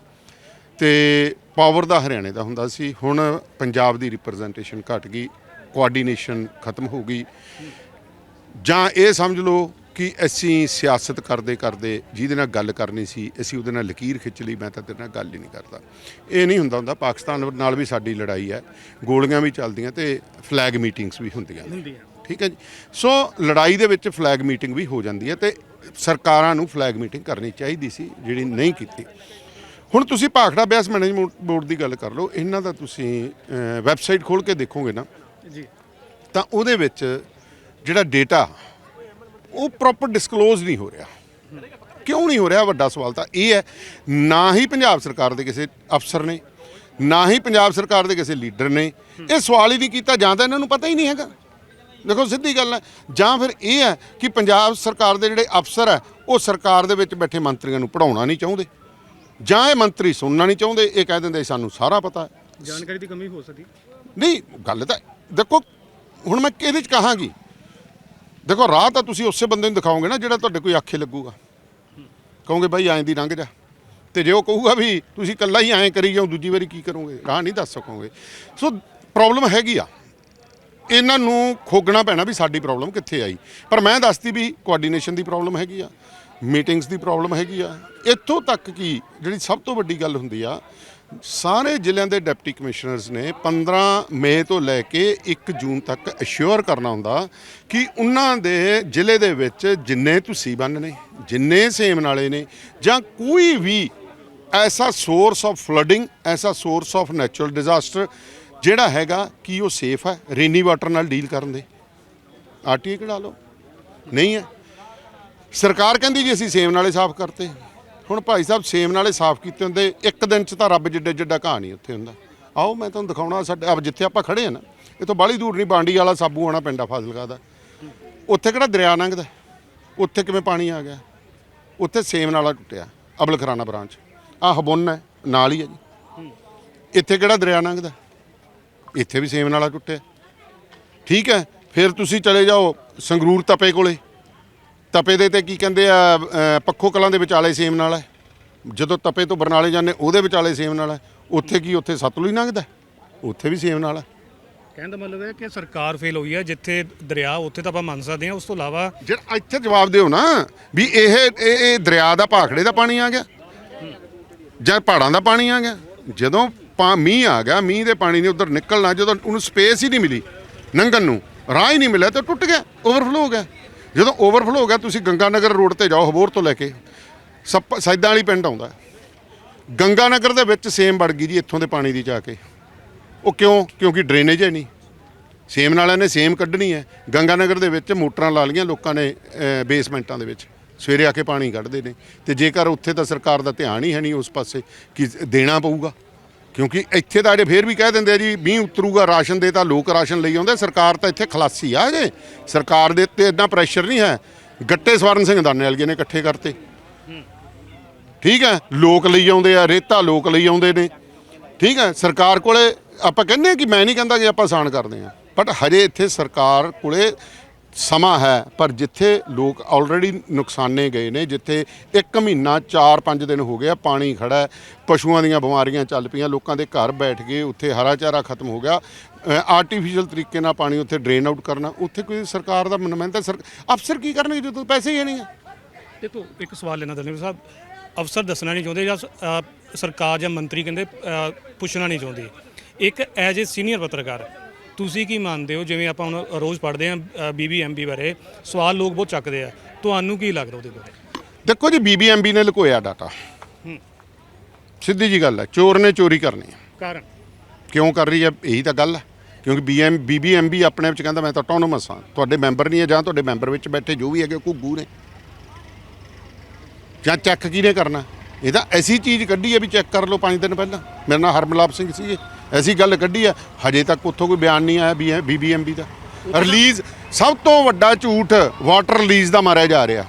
ਤੇ ਪਾਵਰ ਦਾ ਹਰਿਆਣੇ ਦਾ ਹੁੰਦਾ ਸੀ। ਹੁਣ ਪੰਜਾਬ ਦੀ ਰਿਪਰੈਜ਼ੈਂਟੇਸ਼ਨ ਘਟ ਗਈ ਕੋਆਰਡੀਨੇਸ਼ਨ ਖਤਮ ਹੋ ਗਈ। ਜਾਂ ਇਹ ਸਮਝ ਲਓ ਕਿ ਅਸੀਂ ਸਿਆਸਤ ਕਰਦੇ ਕਰਦੇ ਜਿਹਦੇ ਨਾਲ ਗੱਲ ਕਰਨੀ ਸੀ, ਅਸੀਂ ਉਹਦੇ ਨਾਲ ਲਕੀਰ ਖਿੱਚ ਲਈ, ਮੈਂ ਤਾਂ ਤੇਰੇ ਨਾਲ ਗੱਲ ਹੀ ਨਹੀਂ ਕਰਦਾ। ਇਹ ਨਹੀਂ ਹੁੰਦਾ ਹੁੰਦਾ, ਪਾਕਿਸਤਾਨ ਨਾਲ ਵੀ ਸਾਡੀ ਲੜਾਈ ਹੈ। ਗੋਲੀਆਂ ਵੀ ਚੱਲਦੀਆਂ ਤੇ ਫਲੈਗ ਮੀਟਿੰਗਸ ਵੀ ਹੁੰਦੀਆਂ। ਠੀਕ ਹੈ ਜੀ। ਸੋ ਲੜਾਈ ਦੇ ਵਿੱਚ ਫਲੈਗ ਮੀਟਿੰਗ ਵੀ ਹੋ ਜਾਂਦੀ ਹੈ ਤੇ ਸਰਕਾਰਾਂ ਨੂੰ ਫਲੈਗ ਮੀਟਿੰਗ ਕਰਨੀ ਚਾਹੀਦੀ ਸੀ ਜਿਹੜੀ ਨਹੀਂ ਕੀਤੀ। ਹੁਣ ਤੁਸੀਂ ਭਾਖੜਾ ਬਿਆਸ ਮੈਨੇਜਮੈਂਟ ਬੋਰਡ ਦੀ ਗੱਲ ਕਰ ਲਓ ਇਹਨਾਂ ਦਾ ਤੁਸੀਂ ਵੈਬਸਾਈਟ ਖੋਲ ਕੇ ਦੇਖੋਗੇ ਨਾ ਜੀ। ਤਾਂ ਉਹਦੇ ਵਿੱਚ ਜਿਹੜਾ ਡੇਟਾ ਉਹ ਪ੍ਰੋਪਰ ਡਿਸਕਲੋਜ਼ ਨਹੀਂ ਹੋ ਰਿਹਾ। ਕਿਉਂ ਨਹੀਂ ਹੋ ਰਿਹਾ? ਵੱਡਾ ਸਵਾਲ ਤਾਂ ਇਹ ਹੈ ਨਾ ਹੀ ਪੰਜਾਬ ਸਰਕਾਰ ਦੇ ਕਿਸੇ ਅਫਸਰ ਨੇ ਨਾ ਹੀ ਪੰਜਾਬ ਸਰਕਾਰ ਦੇ ਕਿਸੇ ਲੀਡਰ ਨੇ ਇਹ ਸਵਾਲ ਹੀ ਨਹੀਂ ਕੀਤਾ ਜਾਂ ਤਾਂ ਇਹਨਾਂ ਨੂੰ ਪਤਾ ਹੀ ਨਹੀਂ ਹੈਗਾ। ਦੇਖੋ ਸਿੱਧੀ ਗੱਲ ਹੈ। ਜਾਂ ਫਿਰ ਇਹ ਹੈ ਕਿ ਪੰਜਾਬ ਸਰਕਾਰ ਦੇ ਜਿਹੜੇ ਅਫਸਰ ਹੈ ਉਹ ਸਰਕਾਰ ਦੇ ਵਿੱਚ ਬੈਠੇ ਮੰਤਰੀਆਂ ਨੂੰ ਪੜਾਉਣਾ ਨਹੀਂ ਚਾਹੁੰਦੇ। ਜਾਂ ਇਹ ਮੰਤਰੀ ਸੁਣਨਾ ਨਹੀਂ ਚਾਹੁੰਦੇ ਇਹ ਕਹਿ ਦਿੰਦੇ ਸਾਨੂੰ ਸਾਰਾ ਪਤਾ ਹੈ। ਜਾਣਕਾਰੀ ਦੀ ਕਮੀ ਹੋ ਸਕਦੀ। ਨਹੀਂ ਗੱਲ ਤਾਂ ਦੇਖੋ ਹੁਣ ਮੈਂ ਕਿਹਦੇ ਚ ਕਹਾਂਗੀ? ਦੇਖੋ ਰਾਹ ਤਾਂ ਤੁਸੀਂ ਉਸੇ ਬੰਦੇ ਨੂੰ ਦਿਖਾਓਗੇ ਨਾ ਜਿਹੜਾ ਤੁਹਾਡੇ ਕੋਈ ਆਖੇ ਲੱਗੂਗਾ। ਕਹੋਗੇ ਬਾਈ ਐਂ ਦੀ ਲੰਘ ਜਾ। ਤੇ ਜੇ ਉਹ ਕਹੂਗਾ ਵੀ ਤੁਸੀਂ ਇਕੱਲਾ ਹੀ ਐਂ ਕਰੀ ਜਾਓ ਦੂਜੀ ਵਾਰੀ ਕੀ ਕਰੋਗੇ? ਰਾਹ ਨਹੀਂ ਦੱਸ ਸਕੋਗੇ। ਸੋ ਪ੍ਰੋਬਲਮ ਹੈਗੀ ਆ। ਇਹਨਾਂ ਨੂੰ ਖੋਗਣਾ ਪੈਣਾ ਵੀ ਸਾਡੀ ਪ੍ਰੋਬਲਮ ਕਿੱਥੇ ਆਈ। ਪਰ ਮੈਂ ਦੱਸਦੀ ਵੀ ਕੋਆਰਡੀਨੇਸ਼ਨ ਦੀ ਪ੍ਰੋਬਲਮ ਹੈਗੀ ਆ ਮੀਟਿੰਗਸ ਦੀ ਪ੍ਰੋਬਲਮ ਹੈਗੀ ਆ। ਇੱਥੋਂ ਤੱਕ ਕਿ ਜਿਹੜੀ ਸਭ ਤੋਂ ਵੱਡੀ ਗੱਲ ਹੁੰਦੀ ਆ, ਸਾਰੇ ਜ਼ਿਲ੍ਹਿਆਂ ਦੇ ਡਿਪਟੀ ਕਮਿਸ਼ਨਰਸ ਨੇ 15 ਮਈ ਤੋਂ ਲੈ ਕੇ 1 ਜੂਨ ਤੱਕ ਅਸ਼ੋਰ ਕਰਨਾ ਹੁੰਦਾ ਕਿ ਉਹਨਾਂ ਦੇ ਜ਼ਿਲ੍ਹੇ ਦੇ ਵਿੱਚ ਜਿੰਨੇ ਤੁਸੀਂ ਬੰਨ ਨੇ, ਜਿੰਨੇ ਸੇਮ ਨਾਲੇ ਨੇ, ਜਾਂ ਕੋਈ ਵੀ ਐਸਾ ਸੋਰਸ ਆਫ ਫਲੱਡਿੰਗ ਐਸਾ ਸੋਰਸ ਆਫ ਨੈਚੁਰਲ ਡਿਜ਼ਾਸਟਰ ਜਿਹੜਾ ਹੈਗਾ, ਕੀ ਉਹ ਸੇਫ ਹੈ ਰੇਨੀ ਵਾਟਰ ਨਾਲ ਡੀਲ ਕਰਨ ਦੇ। ਆਰਟੀਏ ਕਢਾ ਲਓ। ਨਹੀਂ ਹੈ। ਸਰਕਾਰ ਕਹਿੰਦੀ ਜੀ ਅਸੀਂ ਸੇਮ ਨਾਲੇ ਸਾਫ਼ ਕਰਤੇ। ਹੁਣ ਭਾਈ ਸਾਹਿਬ ਸੇਮ ਨਾਲੇ ਸਾਫ਼ ਕੀਤੇ ਹੁੰਦੇ, ਇੱਕ ਦਿਨ ਚ ਤਾਂ ਰੱਬ ਜਿੱਡੇ ਜਿੱਡਾ ਘਾਹ ਨਹੀਂ ਉੱਥੇ ਹੁੰਦਾ। ਆਓ, ਮੈਂ ਤੁਹਾਨੂੰ ਦਿਖਾਉਣਾ ਸਾਡੇ ਆਪ ਜਿੱਥੇ ਆਪਾਂ ਖੜੇ ਆ ਨਾ, ਇਹ ਤੋਂ ਬਾਹਲੀ ਦੂਰ ਨਹੀਂ, ਬਾਂਡੀ ਵਾਲਾ ਸਾਬੂ ਆਣਾ ਪਿੰਡਾ ਫਾਜ਼ਿਲਕਾ ਦਾ। ਉੱਥੇ ਕਿਹੜਾ ਦਰਿਆ ਲੰਘਦਾ? ਉੱਥੇ ਕਿਵੇਂ ਪਾਣੀ ਆ ਗਿਆ? ਉੱਥੇ ਸੇਮ ਨਾਲਾ ਟੁੱਟਿਆ, ਅਬਲ ਖਰਾਨਾ ਬ੍ਰਾਂਚ। ਆ ਹਬੁੰਨ ਹੈ, ਨਾਲ ਹੀ ਹੈ ਜੀ। ਇੱਥੇ ਕਿਹੜਾ ਦਰਿਆ ਲੰਘਦਾ? ਇੱਥੇ ਵੀ ਸੇਮ ਨਾਲਾ ਟੁੱਟਿਆ। ਠੀਕ ਹੈ ਫਿਰ ਤੁਸੀਂ ਚਲੇ ਜਾਓ ਸੰਗਰੂਰ ਤਪੇ ਕੋਲੇ। ਤਪੇ ਦੇ ਤੇ ਕੀ ਕਹਿੰਦੇ ਆ ਪੱਖੋ ਕਲਾਂ ਦੇ ਵਿਚਾਲੇ ਸੇਮ ਨਾਲ ਜਦੋਂ ਤਪੇ ਤੋਂ ਬਰਨਾਲੇ ਜਾਂਦੇ ਉਹਦੇ ਵਿਚਾਲੇ ਸੇਮ ਨਾਲ ਉੱਥੇ ਕੀ ਉੱਥੇ ਸਤਲੁਜ ਲੰਘਦਾ ਉੱਥੇ ਵੀ ਸੇਮ ਨਾਲ ਕਹਿਣ ਦਾ ਮਤਲਬ ਹੈ ਕਿ ਸਰਕਾਰ ਫੇਲ ਹੋਈ ਹੈ ਜਿੱਥੇ ਦਰਿਆ ਉੱਥੇ ਤਾਂ ਆਪਾਂ ਮੰਨ ਸਕਦੇ ਹਾਂ ਉਸ ਤੋਂ ਇਲਾਵਾ ਜਿਹੜਾ ਇੱਥੇ ਜਵਾਬ ਦਿਓ ਨਾ ਵੀ ਇਹ ਇਹ ਇਹ ਦਰਿਆ ਦਾ ਭਾਖੜੇ ਦਾ ਪਾਣੀ ਆ ਗਿਆ ਜਾਂ ਪਹਾੜਾਂ ਦਾ ਪਾਣੀ ਆ ਗਿਆ। ਜਦੋਂ ਪਾ ਮੀਂਹ ਆ ਗਿਆ, ਮੀਂਹ ਦੇ ਪਾਣੀ ਨੇ ਉਧਰ ਨਿਕਲਣਾ, ਜਦੋਂ ਉਹਨੂੰ ਸਪੇਸ ਹੀ ਨਹੀਂ ਮਿਲੀ ਲੰਘਣ ਨੂੰ, ਰਾਹ ਹੀ ਨਹੀਂ ਮਿਲਿਆ ਤਾਂ ਟੁੱਟ ਗਿਆ ਓਵਰਫਲੋ ਹੋ ਗਿਆ। ਜਦੋਂ ਓਵਰਫਲੋ ਹੋ ਗਿਆ, ਤੁਸੀਂ ਗੰਗਾ ਨਗਰ ਰੋਡ ਤੇ ਜਾਓ, ਹਬੋਰ ਤੋਂ ਲੈ ਕੇ, ਸੱਪ, ਸੈਦਾਂ ਵਾਲੀ ਪਿੰਡ ਆਉਂਦਾ। ਗੰਗਾ ਨਗਰ ਦੇ ਵਿੱਚ ਸੇਮ ਵੜ ਗਈ ਜੀ, ਇੱਥੋਂ ਦੇ ਪਾਣੀ ਦੀ ਜਾ ਕੇ। ਉਹ ਕਿਉਂ? ਕਿਉਂਕਿ ਡਰੇਨੇਜ ਹੈ ਨਹੀਂ। ਸੇਮ ਵਾਲਿਆਂ ਨੇ ਸੇਮ ਕੱਢਣੀ ਹੈ। ਗੰਗਾ ਨਗਰ ਦੇ ਵਿੱਚ ਮੋਟਰਾਂ ਲਾ ਲਈਆਂ ਲੋਕਾਂ ਨੇ ਬੇਸਮੈਂਟਾਂ ਦੇ ਵਿੱਚ। ਸਵੇਰੇ ਆ ਕੇ ਪਾਣੀ ਕੱਢਦੇ ਨੇ। ਤੇ ਜੇਕਰ ਉੱਥੇ ਤਾਂ ਸਰਕਾਰ ਦਾ ਧਿਆਨ ਹੀ ਹੈ ਨਹੀਂ ਉਸ ਪਾਸੇ ਕਿ ਦੇਣਾ ਪਊਗਾ। ਕਿਉਂਕਿ ਇੱਥੇ ਤਾਂ ਜਿਹੜੇ ਫੇਰ ਵੀ ਕਹਿ ਦਿੰਦੇ ਆ ਜੀ, ਮੀਂਹ ਉਤਰੂਗਾ, ਰਾਸ਼ਨ ਦੇ ਤਾਂ ਲੋਕ ਰਾਸ਼ਨ ਲਈ ਆਉਂਦੇ ਸਰਕਾਰ ਤਾਂ ਇੱਥੇ ਖਲਾਸੀ ਆ ਜੇ ਸਰਕਾਰ ਦੇ ਉੱਤੇ ਇੰਨਾ ਪ੍ਰੈਸ਼ਰ ਨਹੀਂ ਹੈ। ਗੱਟੇ ਸਵਰਨ ਸਿੰਘ ਦਾਨੇ ਵਾਲੀਏ ਨੇ ਇਕੱਠੇ ਕਰਤੇ। ਠੀਕ ਹੈ, ਲੋਕ ਲਈ ਆਉਂਦੇ ਆ, ਰੇਤਾ ਲੋਕ ਲਈ ਆਉਂਦੇ ਨੇ। ਠੀਕ ਹੈ, ਸਰਕਾਰ ਕੋਲੇ ਆਪਾਂ ਕਹਿੰਦੇ ਆ ਕਿ ਮੈਂ ਨਹੀਂ ਕਹਿੰਦਾ ਜੇ ਆਪਾਂ ਆਸਾਨ ਕਰਦੇ ਆ ਬਟ ਹਜੇ ਇੱਥੇ ਸਰਕਾਰ ਕੋਲੇ ਸਮਾਂ ਹੈ, ਪਰ ਜਿੱਥੇ ਲੋਕ ਆਲਰੇਡੀ ਨੁਕਸਾਨੇ ਗਏ ਨੇ, ਜਿੱਥੇ ਇੱਕ ਮਹੀਨਾ 4-5 ਦਿਨ ਹੋ ਗਿਆ ਪਾਣੀ ਖੜਾ ਪਸ਼ੂਆਂ ਦੀਆਂ ਬਿਮਾਰੀਆਂ ਚੱਲ ਪਈਆਂ, ਲੋਕਾਂ ਦੇ ਘਰ ਬੈਠ ਗਏ ਉੱਥੇ ਹਰਾ ਚਾਰਾ ਖਤਮ ਹੋ ਗਿਆ ਆਰਟੀਫੀਸ਼ੀਅਲ ਤਰੀਕੇ ਨਾਲ ਪਾਣੀ ਉੱਥੇ ਡਰੇਨ ਆਊਟ ਕਰਨਾ, ਉੱਥੇ ਕੋਈ ਸਰਕਾਰ ਦਾ ਨੁਮਾਇੰਦਾ ਸਰ ਅਫਸਰ ਕੀ ਕਰਨਗੇ ਜਦੋਂ ਪੈਸੇ ਹੀ ਨਹੀਂ ਹੈ? ਦੇਖੋ, ਇੱਕ ਸਵਾਲ ਲੈਣਾ ਦਲਵੀਰ ਸਾਹਿਬ, ਅਫਸਰ ਦੱਸਣਾ ਨਹੀਂ ਚਾਹੁੰਦੇ ਜਾਂ ਸਰਕਾਰ ਜਾਂ ਮੰਤਰੀ ਕਹਿੰਦੇ ਪੁੱਛਣਾ ਨਹੀਂ ਚਾਹੁੰਦੇ। ਇੱਕ ਐਜ ਏ ਸੀਨੀਅਰ ਪੱਤਰਕਾਰ ਤੁਸੀਂ ਕੀ ਮੰਨਦੇ ਹੋ? ਜਿਵੇਂ ਆਪਾਂ ਹੁਣ ਰੋਜ਼ ਪੜ੍ਹਦੇ ਹਾਂ ਬੀਬੀਐਮਬੀ ਬਾਰੇ ਸਵਾਲ ਲੋਕ ਬਹੁਤ ਚੱਕਦੇ ਆ। ਤੁਹਾਨੂੰ ਕੀ ਲੱਗਦਾ ਉਹਦੇ ਬਾਰੇ? ਦੇਖੋ ਜੀ ਬੀਬੀਐਮਬੀ ਨੇ ਲੁਕੋਇਆ ਡਾਟਾ ਸਿੱਧੀ ਜੀ ਗੱਲ ਹੈ ਚੋਰ ਨੇ ਚੋਰੀ ਕਰਨੀ ਹੈ। ਕਾਰਨ? ਕਿਉਂ ਕਰ ਰਹੀ ਹੈ? ਇਹੀ ਤਾਂ ਗੱਲ ਹੈ। ਕਿਉਂਕਿ ਬੀਐਮ ਬੀਬੀਐਮਬੀ ਆਪਣੇ ਵਿੱਚ ਕਹਿੰਦਾ ਮੈਂ ਤਾਂ ਆਟੋਨੋਮਸ ਹਾਂ। ਤੁਹਾਡੇ ਮੈਂਬਰ ਨਹੀਂ ਹੈ ਜਾਂ ਤੁਹਾਡੇ ਮੈਂਬਰ ਵਿੱਚ ਬੈਠੇ ਜੋ ਵੀ ਹੈਗੇ ਘੁੱਗੂ ਨੇ। ਜਾਂ ਚੈੱਕ ਕਿਹਨੇ ਕਰਨਾ? ਇਹ ਤਾਂ ਐਸੀ ਚੀਜ਼ ਕੱਢੀ ਹੈ ਵੀ ਚੈੱਕ ਕਰ ਲਓ 5 ਦਿਨ ਪਹਿਲਾਂ। ਮੇਰਾ ਨਾਮ ਹਰਮਲਾਪ ਸਿੰਘ ਸੀ ਐਸੀ ਗੱਲ ਕੱਢੀ ਹੈ ਹਜੇ ਤੱਕ ਉੱਥੋਂ ਕੋਈ ਬਿਆਨ ਨਹੀਂ ਆਇਆ ਵੀ ਬੀਬੀਐਮਬੀ ਦਾ। ਰਿਲੀਜ਼ ਸਭ ਤੋਂ ਵੱਡਾ ਝੂਠ ਵਾਟਰ ਰਿਲੀਜ਼ ਦਾ ਮਾਰਿਆ ਜਾ ਰਿਹਾ।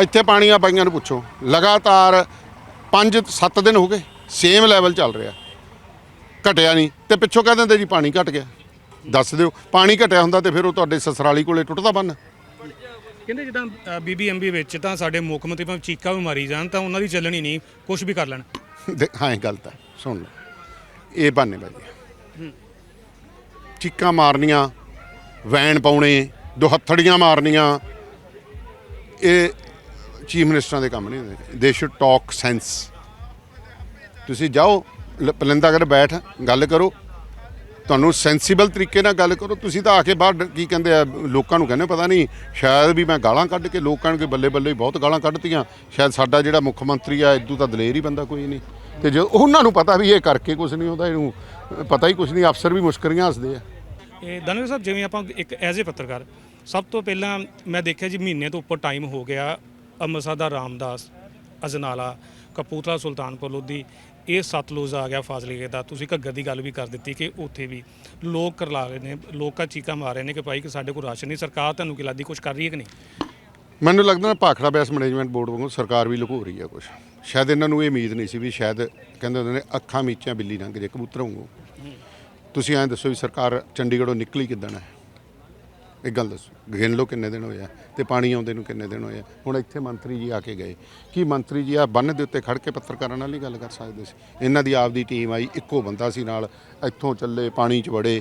ਇੱਥੇ ਪਾਣੀਆਂ ਪਾਈਆਂ ਨੂੰ ਪੁੱਛੋ ਲਗਾਤਾਰ 5-7 ਦਿਨ ਹੋ ਗਏ ਸੇਮ ਲੈਵਲ ਚੱਲ ਰਿਹਾ। ਘਟਿਆ ਨਹੀਂ ਤੇ ਪਿੱਛੋਂ ਕਹਿ ਦਿੰਦੇ ਜੀ ਪਾਣੀ ਘਟ ਗਿਆ। ਦੱਸ ਦਿਓ ਪਾਣੀ ਘਟਿਆ ਹੁੰਦਾ ਤੇ ਫਿਰ ਉਹ ਤੁਹਾਡੇ ਸਸਰਾਲੀ ਕੋਲੇ ਟੁੱਟਦਾ ਬੰਨ। ਕਹਿੰਦੇ ਜਿੱਦਾਂ ਬੀਬੀਐਮਬੀ ਵਿੱਚ ਤਾਂ ਸਾਡੇ ਮੁੱਖ ਮੰਤਰੀ ਭਾਵੇਂ ਚੀਕਾ ਵੀ ਮਾਰੀ ਜਾਣ ਤਾਂ ਉਹਨਾਂ ਦੀ ਚੱਲਣੀ ਨਹੀਂ ਕੁਝ ਵੀ ਕਰ ਲੈਣ। ਹਾਂ ਇਹ ਗਲਤ ਹੈ ਸੁਣ ਲਓ। ਇਹ ਬਾਨੇ ਬਾਜੀ ਚੀਕਾਂ ਮਾਰਨੀਆਂ, ਵੈਣ ਪਾਉਣੇ, ਦੁਹੱਥੜੀਆਂ ਮਾਰਨੀਆਂ। ਇਹ ਚੀਫ ਮਿਨਿਸਟਰਾਂ ਦੇ ਕੰਮ ਨਹੀਂ ਹੁੰਦੇ। ਦੇ ਸ਼ੁਡ ਟਾਕ ਸੈਂਸ ਤੁਸੀਂ ਜਾਓ, ਲ- ਪਲੰਦਾਗਰ ਬੈਠ, ਗੱਲ ਕਰੋ। ਤੁਹਾਨੂੰ ਸੈਂਸੀਬਲ ਤਰੀਕੇ ਨਾਲ ਗੱਲ ਕਰੋ। ਤੁਸੀਂ ਤਾਂ ਆ ਕੇ ਬਾਹਰ ਕੀ ਕਹਿੰਦੇ ਆ, ਲੋਕਾਂ ਨੂੰ ਕਹਿੰਦੇ ਪਤਾ ਨਹੀਂ, ਸ਼ਾਇਦ ਵੀ ਮੈਂ ਗਾਲਾਂ ਕੱਢ ਕੇ ਲੋਕਾਂ ਨੂੰ ਬੱਲੇ ਬੱਲੇ ਬਹੁਤ ਗਾਲਾਂ ਕੱਢਤੀਆਂ। ਸ਼ਾਇਦ ਸਾਡਾ ਜਿਹੜਾ ਮੁੱਖ ਮੰਤਰੀ ਆ ਇਦੋਂ ਤਾਂ ਦਲੇਰ ਹੀ ਬੰਦਾ ਕੋਈ ਨਹੀਂ। ਤੇ ਜੋ ਉਹਨਾਂ ਨੂੰ ਪਤਾ ਵੀ ਇਹ ਕਰਕੇ ਕੁਝ ਨਹੀਂ ਹੁੰਦਾ ਇਹਨੂੰ ਪਤਾ ਹੀ ਕੁਝ ਨਹੀਂ, ਅਫਸਰ ਵੀ ਮੁਸ਼ਕਰੀਆਂ ਹੱਸਦੇ ਆ। ਇਹ ਦਨਵੀਰ ਸਾਹਿਬ, ਜਿਵੇਂ ਆਪਾਂ ਇੱਕ ਐਜ਼ ਏ ਪੱਤਰਕਾਰ, ਸਭ ਤੋਂ ਪਹਿਲਾਂ ਮੈਂ ਦੇਖਿਆ ਜੀ ਮਹੀਨੇ ਤੋਂ ਉੱਪਰ ਟਾਈਮ ਹੋ ਗਿਆ ਅੰਮ੍ਰਿਤਸਰ ਦਾ ਰਾਮਦਾਸ, ਅਜਨਾਲਾ, ਕਪੂਰਥਲਾ, ਸੁਲਤਾਨਪੁਰ, ਲੋਧੀ, ਇਹ ਸਤਲੁਜ ਆ ਗਿਆ ਫਾਜ਼ਿਲਕੇ ਦਾ। ਤੁਸੀਂ ਘੱਗਰ ਦੀ ਗੱਲ ਵੀ ਕਰ ਦਿੱਤੀ ਕਿ ਉੱਥੇ ਵੀ ਲੋਕ ਕਰਲਾ ਰਹੇ ਨੇ, ਲੋਕਾਂ ਚੀਕਾਂ ਮਾਰ ਰਹੇ ਨੇ ਕਿ ਭਾਈ ਕਿ ਸਾਡੇ ਕੋਲ ਰਾਸ਼ਨ ਨਹੀਂ, ਸਰਕਾਰ ਤੁਹਾਨੂੰ ਕੀ ਲੱਗਦੀ ਕੁਝ ਕਰ ਰਹੀ ਹੈ ਕਿ ਨਹੀਂ? ਮੈਨੂੰ ਲੱਗਦਾ ਨਾ ਭਾਖੜਾ ਬੈਸ ਮੈਨੇਜਮੈਂਟ ਬੋਰਡ ਵਾਂਗੂ ਸਰਕਾਰ ਵੀ ਲੁਕੋ ਰਹੀ ਹੈ ਕੁਝ ਸ਼ਾਇਦ ਇਹਨਾਂ ਨੂੰ ਇਹ ਉਮੀਦ ਨਹੀਂ ਸੀ ਵੀ ਸ਼ਾਇਦ ਕਹਿੰਦੇ ਹੁੰਦੇ ਨੇ ਅੱਖਾਂ ਮੀਚਾਂ ਬਿੱਲੀ ਲੰਘ ਜੇ ਕਬੂਤਰ ਵਾਂਗੂ। ਤੁਸੀਂ ਐਂ ਦੱਸੋ ਵੀ ਸਰਕਾਰ ਚੰਡੀਗੜ੍ਹੋਂ ਨਿਕਲੀ ਕਿੱਦਣ ਹੈ? ਇੱਕ ਗੱਲ ਦੱਸੋ, ਗਿਣ ਲਓ ਕਿੰਨੇ ਦਿਨ ਹੋਏ ਆ ਤੇ ਪਾਣੀ ਆਉਂਦੇ ਨੂੰ ਕਿੰਨੇ ਦਿਨ ਹੋਏ ਆ। ਹੁਣ ਇੱਥੇ ਮੰਤਰੀ ਜੀ ਆ ਕੇ ਗਏ। ਕੀ ਮੰਤਰੀ ਜੀ ਆ ਬੰਨ ਦੇ ਉੱਤੇ ਖੜ ਕੇ ਪੱਤਰਕਾਰਾਂ ਨਾਲ ਹੀ ਗੱਲ ਕਰ ਸਕਦੇ ਸੀ? ਇਹਨਾਂ ਦੀ ਆਪਦੀ ਟੀਮ ਆਈ, ਇੱਕੋ ਬੰਦਾ ਸੀ ਨਾਲ, ਇੱਥੋਂ ਚੱਲੇ, ਪਾਣੀ 'ਚ ਵੜੇ।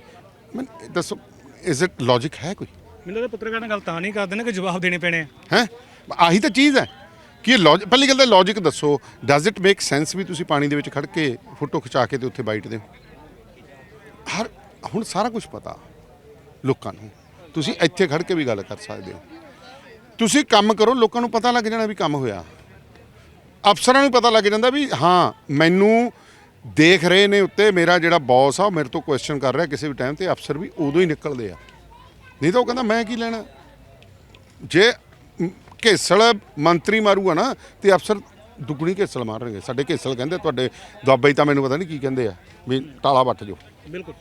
ਮੈਨੂੰ ਦੱਸੋ ਇਜ਼ ਇਟ ਲੌਜੀਕ ਹੈ ਕੋਈ? ਮੈਨੂੰ ਲੱਗਦਾ ਪੱਤਰਕਾਰ ਨਾਲ ਗੱਲ ਤਾਂ ਨਹੀਂ ਕਰਦੇ ਨੇ ਕਿ ਜਵਾਬ ਦੇਣੇ ਪੈਣੇ ਆ। ਹੈ? ਆਹੀ ਤਾਂ ਚੀਜ਼ ਹੈ ਕਿ ਲੌਜ ਪਹਿਲੀ ਗੱਲ ਤਾਂ ਲੌਜੀਕ ਦੱਸੋ ਡਸ ਇਟ ਮੇਕ ਸੈਂਸ ਵੀ ਤੁਸੀਂ ਪਾਣੀ ਦੇ ਵਿੱਚ ਖੜ ਕੇ ਫੋਟੋ ਖਿਚਾ ਕੇ ਤੇ ਉੱਥੇ ਬੈਠਦੇ ਹੋ? ਹਰ ਹੁਣ ਸਾਰਾ ਕੁਝ ਪਤਾ ਲੋਕਾਂ ਨੂੰ। ਤੁਸੀਂ ਇੱਥੇ ਖੜ ਕੇ ਵੀ ਗੱਲ ਕਰ ਸਕਦੇ ਹੋ। ਤੁਸੀਂ ਕੰਮ ਕਰੋ, ਲੋਕਾਂ ਨੂੰ ਪਤਾ ਲੱਗ ਜਾਣਾ ਵੀ ਕੰਮ ਹੋਇਆ। ਅਫਸਰਾਂ ਨੂੰ ਪਤਾ ਲੱਗ ਜਾਂਦਾ ਵੀ ਹਾਂ, ਮੈਨੂੰ ਦੇਖ ਰਹੇ ਨੇ ਉੱਤੇ ਮੇਰਾ ਜਿਹੜਾ ਬੌਸ ਆ, ਉਹ ਮੇਰੇ ਤੋਂ ਕੁਐਸਚਨ ਕਰ ਰਿਹਾ, ਕਿਸੇ ਵੀ ਟਾਈਮ ਤੇ ਅਫਸਰ ਵੀ ਉਦੋਂ ਹੀ ਨਿਕਲਦੇ ਆ। ਨਹੀਂ ਤਾਂ ਉਹ ਕਹਿੰਦਾ ਮੈਂ ਕੀ ਲੈਣਾ? ਜੇ ਘੇਸਲ ਮੰਤਰੀ ਮਾਰੂਗਾ ਨਾ ਤੇ ਅਫਸਰ ਦੁੱਗਣੀ ਘੇਸਲ ਮਾਰਨਗੇ। ਸਾਡੇ ਘੇਸਲ ਕਹਿੰਦੇ ਤੁਹਾਡੇ ਦੁਆਬੇ ਤਾਂ ਮੈਨੂੰ ਪਤਾ ਨਹੀਂ ਕੀ ਕਹਿੰਦੇ ਆ ਵੀ ਟਾਲਾ ਵੱਟ ਜੋ ਬਿਲਕੁਲ।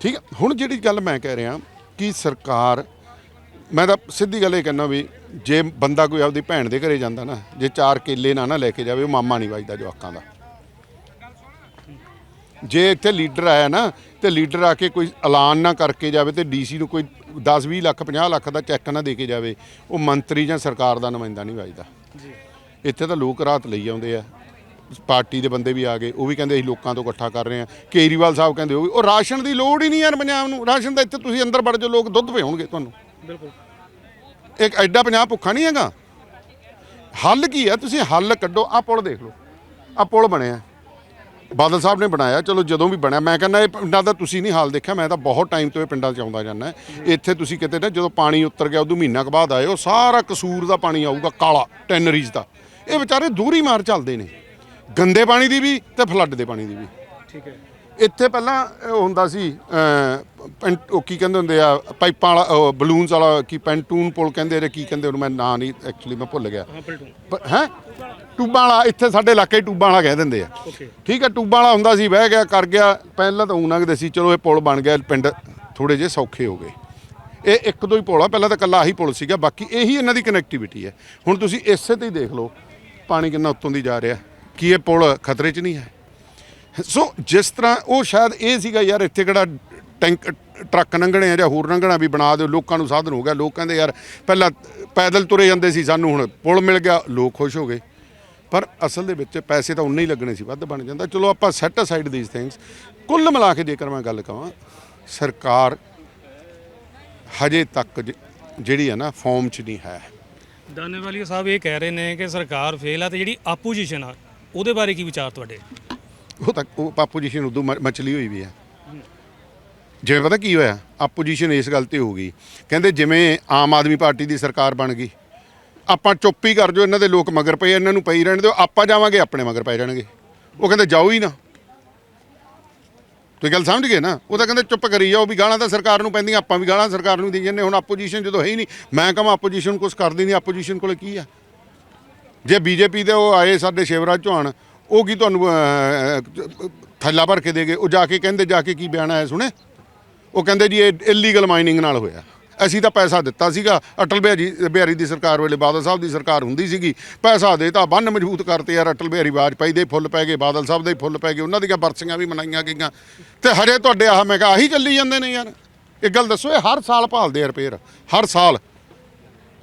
ਠੀਕ ਹੈ ਹੁਣ ਜਿਹੜੀ ਗੱਲ ਮੈਂ ਕਹਿ ਰਿਹਾ ਕਿ ਸਰਕਾਰ ਮੈਂ ਤਾਂ ਸਿੱਧੀ ਗੱਲ ਇਹ ਕਹਿੰਦਾ ਵੀ ਜੇ ਬੰਦਾ ਕੋਈ ਆਪਦੀ ਭੈਣ ਦੇ ਘਰੇ ਜਾਂਦਾ ਨਾ ਜੇ ਚਾਰ ਕੇਲੇ ਨਾ ਨਾ ਲੈ ਕੇ ਜਾਵੇ ਉਹ ਮਾਮਾ ਨਹੀਂ ਵੱਜਦਾ ਜਵਾਕਾਂ ਦਾ। ਜੇ ਇੱਥੇ ਲੀਡਰ ਆਇਆ ਨਾ ਤੇ ਲੀਡਰ ਆ ਕੇ ਕੋਈ ਐਲਾਨ ਨਾ ਕਰਕੇ ਜਾਵੇ ਤੇ ਡੀਸੀ ਨੂੰ ਕੋਈ 10 20 ਲੱਖ 50 ਲੱਖ ਦਾ ਚੈੱਕ ਨਾ ਦੇ ਕੇ ਜਾਵੇ ਉਹ ਮੰਤਰੀ ਜਾਂ ਸਰਕਾਰ ਦਾ ਨੁਮਾਇੰਦਾ ਨਹੀਂ ਵੱਜਦਾ। ਜੀ। ਇੱਥੇ ਤਾਂ ਲੋਕ ਰਾਤ ਲਈ ਆਉਂਦੇ ਆ। ਪਾਰਟੀ ਦੇ ਬੰਦੇ ਵੀ ਆ ਗਏ ਉਹ ਵੀ ਕਹਿੰਦੇ ਅਸੀਂ ਲੋਕਾਂ ਤੋਂ ਇਕੱਠਾ ਕਰ ਰਹੇ ਆ। ਕੇਜਰੀਵਾਲ ਸਾਹਿਬ ਕਹਿੰਦੇ ਉਹ ਵੀ ਉਹ ਰਾਸ਼ਨ ਦੀ ਲੋੜ ਹੀ ਨਹੀਂ ਯਾਰ ਪੰਜਾਬ ਨੂੰ। ਰਾਸ਼ਨ ਦਾ ਇੱਥੇ ਤੁਸੀਂ ਅੰਦਰ ਵੜ ਜਾਓ ਲੋਕ ਦੁੱਧ ਪਿਆਉਣਗੇ ਤੁਹਾਨੂੰ। ਬਿਲਕੁਲ। ਇੱਕ ਐਡਾ ਪੰਜਾਬ ਭੁੱਖਾ ਨਹੀਂ ਹੈਗਾ। ਹੱਲ ਕੀ ਹੈ ਤੁਸੀਂ ਹੱਲ ਕੱਢੋ ਆ ਪੁਲ ਦੇਖ ਲਓ। ਆ ਪੁਲ ਬਣਿਆ। ਬਾਦਲ ਸਾਹਿਬ ਨੇ ਬਣਾਇਆ, ਚਲੋ ਜਦੋਂ ਵੀ ਬਣਿਆ, ਮੈਂ ਕਹਿੰਦਾ ਇਹ ਪਿੰਡਾਂ ਦਾ ਤੁਸੀਂ ਨਹੀਂ ਹਾਲ ਦੇਖਿਆ, ਮੈਂ ਤਾਂ ਬਹੁਤ ਟਾਈਮ ਤੋਂ ਇਹ ਪਿੰਡਾਂ 'ਚ ਆਉਂਦਾ ਜਾਂਦਾ ਇੱਥੇ ਤੁਸੀਂ ਕਿਤੇ ਨਾ, ਜਦੋਂ ਪਾਣੀ ਉਤਰ ਗਿਆ, ਉਦੋਂ ਮਹੀਨਾ ਕੁ ਬਾਅਦ ਆਏ ਉਹ ਸਾਰਾ ਕਸੂਰ ਦਾ ਪਾਣੀ ਆਊਗਾ, ਕਾਲਾ ਟੈਨਰੀਜ਼ ਦਾ। ਇਹ ਵਿਚਾਰੇ ਦੂਰੀ ਮਾਰ ਚੱਲਦੇ ਨੇ। ਗੰਦੇ ਪਾਣੀ ਦੀ ਵੀ ਤੇ ਫਲੱਡ ਦੇ ਪਾਣੀ ਦੀ ਵੀ। ਠੀਕ ਹੈ। ਇੱਥੇ ਪਹਿਲਾਂ ਉਹ ਹੁੰਦਾ ਸੀ ਪੈਂਟ- ਉਹ ਕੀ ਕਹਿੰਦੇ ਹੁੰਦੇ ਆ ਪਾਈਪਾਂ ਵਾਲਾ ਬਲੂਨਸ ਵਾਲਾ ਕੀ ਪੈਂਟੂਨ ਪੁਲ ਕਹਿੰਦੇ ਨੇ ਕੀ ਕਹਿੰਦੇ ਉਹਨੂੰ ਮੈਂ ਨਾਂ ਨਹੀਂ ਐਕਚੁਅਲੀ ਮੈਂ ਭੁੱਲ ਗਿਆ। ਹਾਂ ਪਲਟੂ ਹੈ? ਟੂਬਾਂ ਵਾਲਾ ਇੱਥੇ ਸਾਡੇ ਇਲਾਕੇ 'ਚ ਟੂਬਾਂ ਵਾਲਾ ਕਹਿ ਦਿੰਦੇ ਆ। ਓਕੇ ਠੀਕ ਹੈ ਟੂਬਾਂ ਵਾਲਾ ਹੁੰਦਾ ਸੀ ਬਹਿ ਗਿਆ ਕਰ ਗਿਆ ਪਹਿਲਾਂ ਤਾਂ ਊਂ ਲੰਘਦੇ ਸੀ ਚਲੋ ਇਹ ਪੁਲ ਬਣ ਗਿਆ ਪਿੰਡ ਥੋੜੇ ਜਿਹੇ ਸੌਖੇ ਹੋ ਗਏ। ਇਹ ਇੱਕ ਦੋ ਹੀ ਪੁਲ ਆ ਪਹਿਲਾਂ ਤਾਂ ਕੱਲਾ ਆਹੀ ਪੁਲ ਸੀਗਾ ਬਾਕੀ ਇਹੀ ਇਹਨਾਂ ਦੀ ਕਨੈਕਟੀਵਿਟੀ ਹੈ। ਹੁਣ ਤੁਸੀਂ ਇਸੇ ਤੇ ਹੀ ਦੇਖ ਲਓ ਪਾਣੀ ਕਿੰਨਾ ਉੱਤੋਂ ਦੀ ਜਾ ਰਿਹਾ ਕੀ ਇਹ ਪੁਲ ਖਤਰੇ 'ਚ ਨਹੀਂ ਹੈ? ਸੋ ਜਿਸ ਤਰ੍ਹਾਂ ਉਹ ਸ਼ਾਇਦ ਇਹ ਸੀਗਾ ਯਾਰ ਇੱਥੇ ਕਿਹੜਾ ਟੈਂਕ, ਟਰੱਕ ਲੰਘਣੇ ਆ ਜਾਂ ਹੋਰ ਲੰਘਣਾ ਵੀ ਬਣਾ ਦਿਓ, ਲੋਕਾਂ ਨੂੰ ਸਾਧਨ ਹੋ ਗਿਆ, ਲੋਕ ਕਹਿੰਦੇ ਯਾਰ ਪਹਿਲਾਂ ਪੈਦਲ ਤੁਰੇ ਜਾਂਦੇ ਸੀ, ਸਾਨੂੰ ਹੁਣ ਪੁਲ ਮਿਲ ਗਿਆ, ਲੋਕ ਖੁਸ਼ ਹੋ ਗਏ। ਪਰ ਅਸਲ ਦੇ ਵਿੱਚ ਪੈਸੇ ਤਾਂ ਉਨੇ ਹੀ ਲੱਗਣੇ ਸੀ, ਵੱਧ ਬਣ ਜਾਂਦਾ। ਚਲੋ ਆਪਾਂ ਸੈਟ ਅਸਾਈਡ ਥੀਸ ਥਿੰਗਸ ਕੁੱਲ ਮਿਲਾ ਕੇ ਜੇਕਰ ਮੈਂ ਗੱਲ ਕਹਾਂ ਸਰਕਾਰ ਹਜੇ ਤੱਕ ਜ- ਜਿਹੜੀ ਹੈ ਨਾ ਫਾਰਮ 'ਚ ਨਹੀਂ ਹੈ। ਦਾਨੇਵਾਲੀਆ ਸਾਹਿਬ ਇਹ ਕਹਿ ਰਹੇ ਨੇ ਕਿ ਸਰਕਾਰ ਫੇਲ ਆ ਤੇ ਜਿਹੜੀ ਆਪੋਜੀਸ਼ਨ ਆ, ਉਹਦੇ ਬਾਰੇ ਕੀ ਵਿਚਾਰ ਤੁਹਾਡੇ? ਉਹ ਤਾਂ ਉਹ ਆਪੋਜੀਸ਼ਨ ਉਦੋਂ ਮ- ਮਚਲੀ ਹੋਈ ਵੀ ਹੈ ਜਿਵੇਂ ਪਤਾ ਕੀ ਹੋਇਆ? ਆਪੋਜੀਸ਼ਨ ਇਸ ਗੱਲ ਤੇ ਹੋ ਗਈ। ਕਹਿੰਦੇ ਜਿਵੇਂ ਆਮ ਆਦਮੀ ਪਾਰਟੀ ਦੀ ਸਰਕਾਰ ਬਣ ਗਈ, ਆਪਾਂ ਚੁੱਪ ਹੀ ਕਰ ਜੋ ਇਹਨਾਂ ਦੇ ਲੋਕ ਮਗਰ ਪਏ ਇਹਨਾਂ ਨੂੰ ਪਈ ਰਹਿਣ ਦਿਓ, ਆਪਾਂ ਜਾਵਾਂਗੇ, ਆਪਣੇ ਮਗਰ ਪੈ ਜਾਣਗੇ ਉਹ ਕਹਿੰਦੇ ਜਾਓ ਹੀ ਨਾ। ਤੁਸੀਂ ਗੱਲ ਸਮਝ ਗਏ ਨਾ? ਉਹ ਤਾਂ ਕਹਿੰਦੇ ਚੁੱਪ ਕਰੀ ਜਾਓ ਵੀ ਗਾਲਾਂ ਤਾਂ ਸਰਕਾਰ ਨੂੰ ਪੈਂਦੀਆਂ, ਆਪਾਂ ਵੀ ਗਾਲਾਂ ਸਰਕਾਰ ਨੂੰ ਦੇਈ ਜਾਂਦੇ ਹੁਣ ਆਪੋਜੀਸ਼ਨ ਜਦੋਂ ਹੈ ਹੀ ਨਹੀਂ, ਮੈਂ ਕਹਾਂ ਆਪੋਜੀਸ਼ਨ ਕੁਝ ਕਰਦੀ ਨਹੀਂ ਆਪੋਜੀਸ਼ਨ ਕੋਲ ਕੀ ਆ? ਜੇ ਬੀਜੇਪੀ ਦੇ ਉਹ ਆਏ ਸਾਡੇ ਸ਼ਿਵਰਾਜ ਚੌਹਾਨ ਉਹ ਕੀ ਤੁਹਾਨੂੰ ਥੱਲਾ ਭਰ ਕੇ ਦੇ ਗਏ? ਉਹ ਜਾ ਕੇ ਕਹਿੰਦੇ, ਜਾ ਕੇ ਕੀ ਬਿਆਨ ਆਇਆ ਸੁਣੇ? ਉਹ ਕਹਿੰਦੇ ਜੀ, ਇਹ ਇਲੀਗਲ ਮਾਈਨਿੰਗ ਨਾਲ ਹੋਇਆ। ਅਸੀਂ ਤਾਂ ਪੈਸਾ ਦਿੱਤਾ ਸੀਗਾ। ਅਟਲ ਬਿਹਾਰੀ ਬਿਹਾਰੀ ਦੀ ਸਰਕਾਰ ਵੇਲੇ ਬਾਦਲ ਸਾਹਿਬ ਦੀ ਸਰਕਾਰ ਹੁੰਦੀ ਸੀਗੀ। ਪੈਸਾ ਦੇ ਤਾਂ ਬੰਨ ਮਜ਼ਬੂਤ ਕਰਤੇ ਯਾਰ ਅਟਲ ਬਿਹਾਰੀ ਵਾਜਪਾਈ ਦੇ ਫੁੱਲ ਪੈ ਗਏ, ਬਾਦਲ ਸਾਹਿਬ ਦੇ ਫੁੱਲ ਪੈ ਗਏ, ਉਹਨਾਂ ਦੀਆਂ ਬਰਸੀਆਂ ਵੀ ਮਨਾਈਆਂ ਗਈਆਂ। ਤੇ ਹਰੇ ਤੁਹਾਡੇ ਆਹ ਮੈਂ ਕਿਹਾ, ਆਹੀ ਚੱਲੀ ਜਾਂਦੇ ਨੇ ਯਾਰ। ਇੱਕ ਗੱਲ ਦੱਸੋ, ਇਹ ਹਰ ਸਾਲ ਭਾਲਦੇ ਆ ਰਿਪੇਅਰ ਹਰ ਸਾਲ।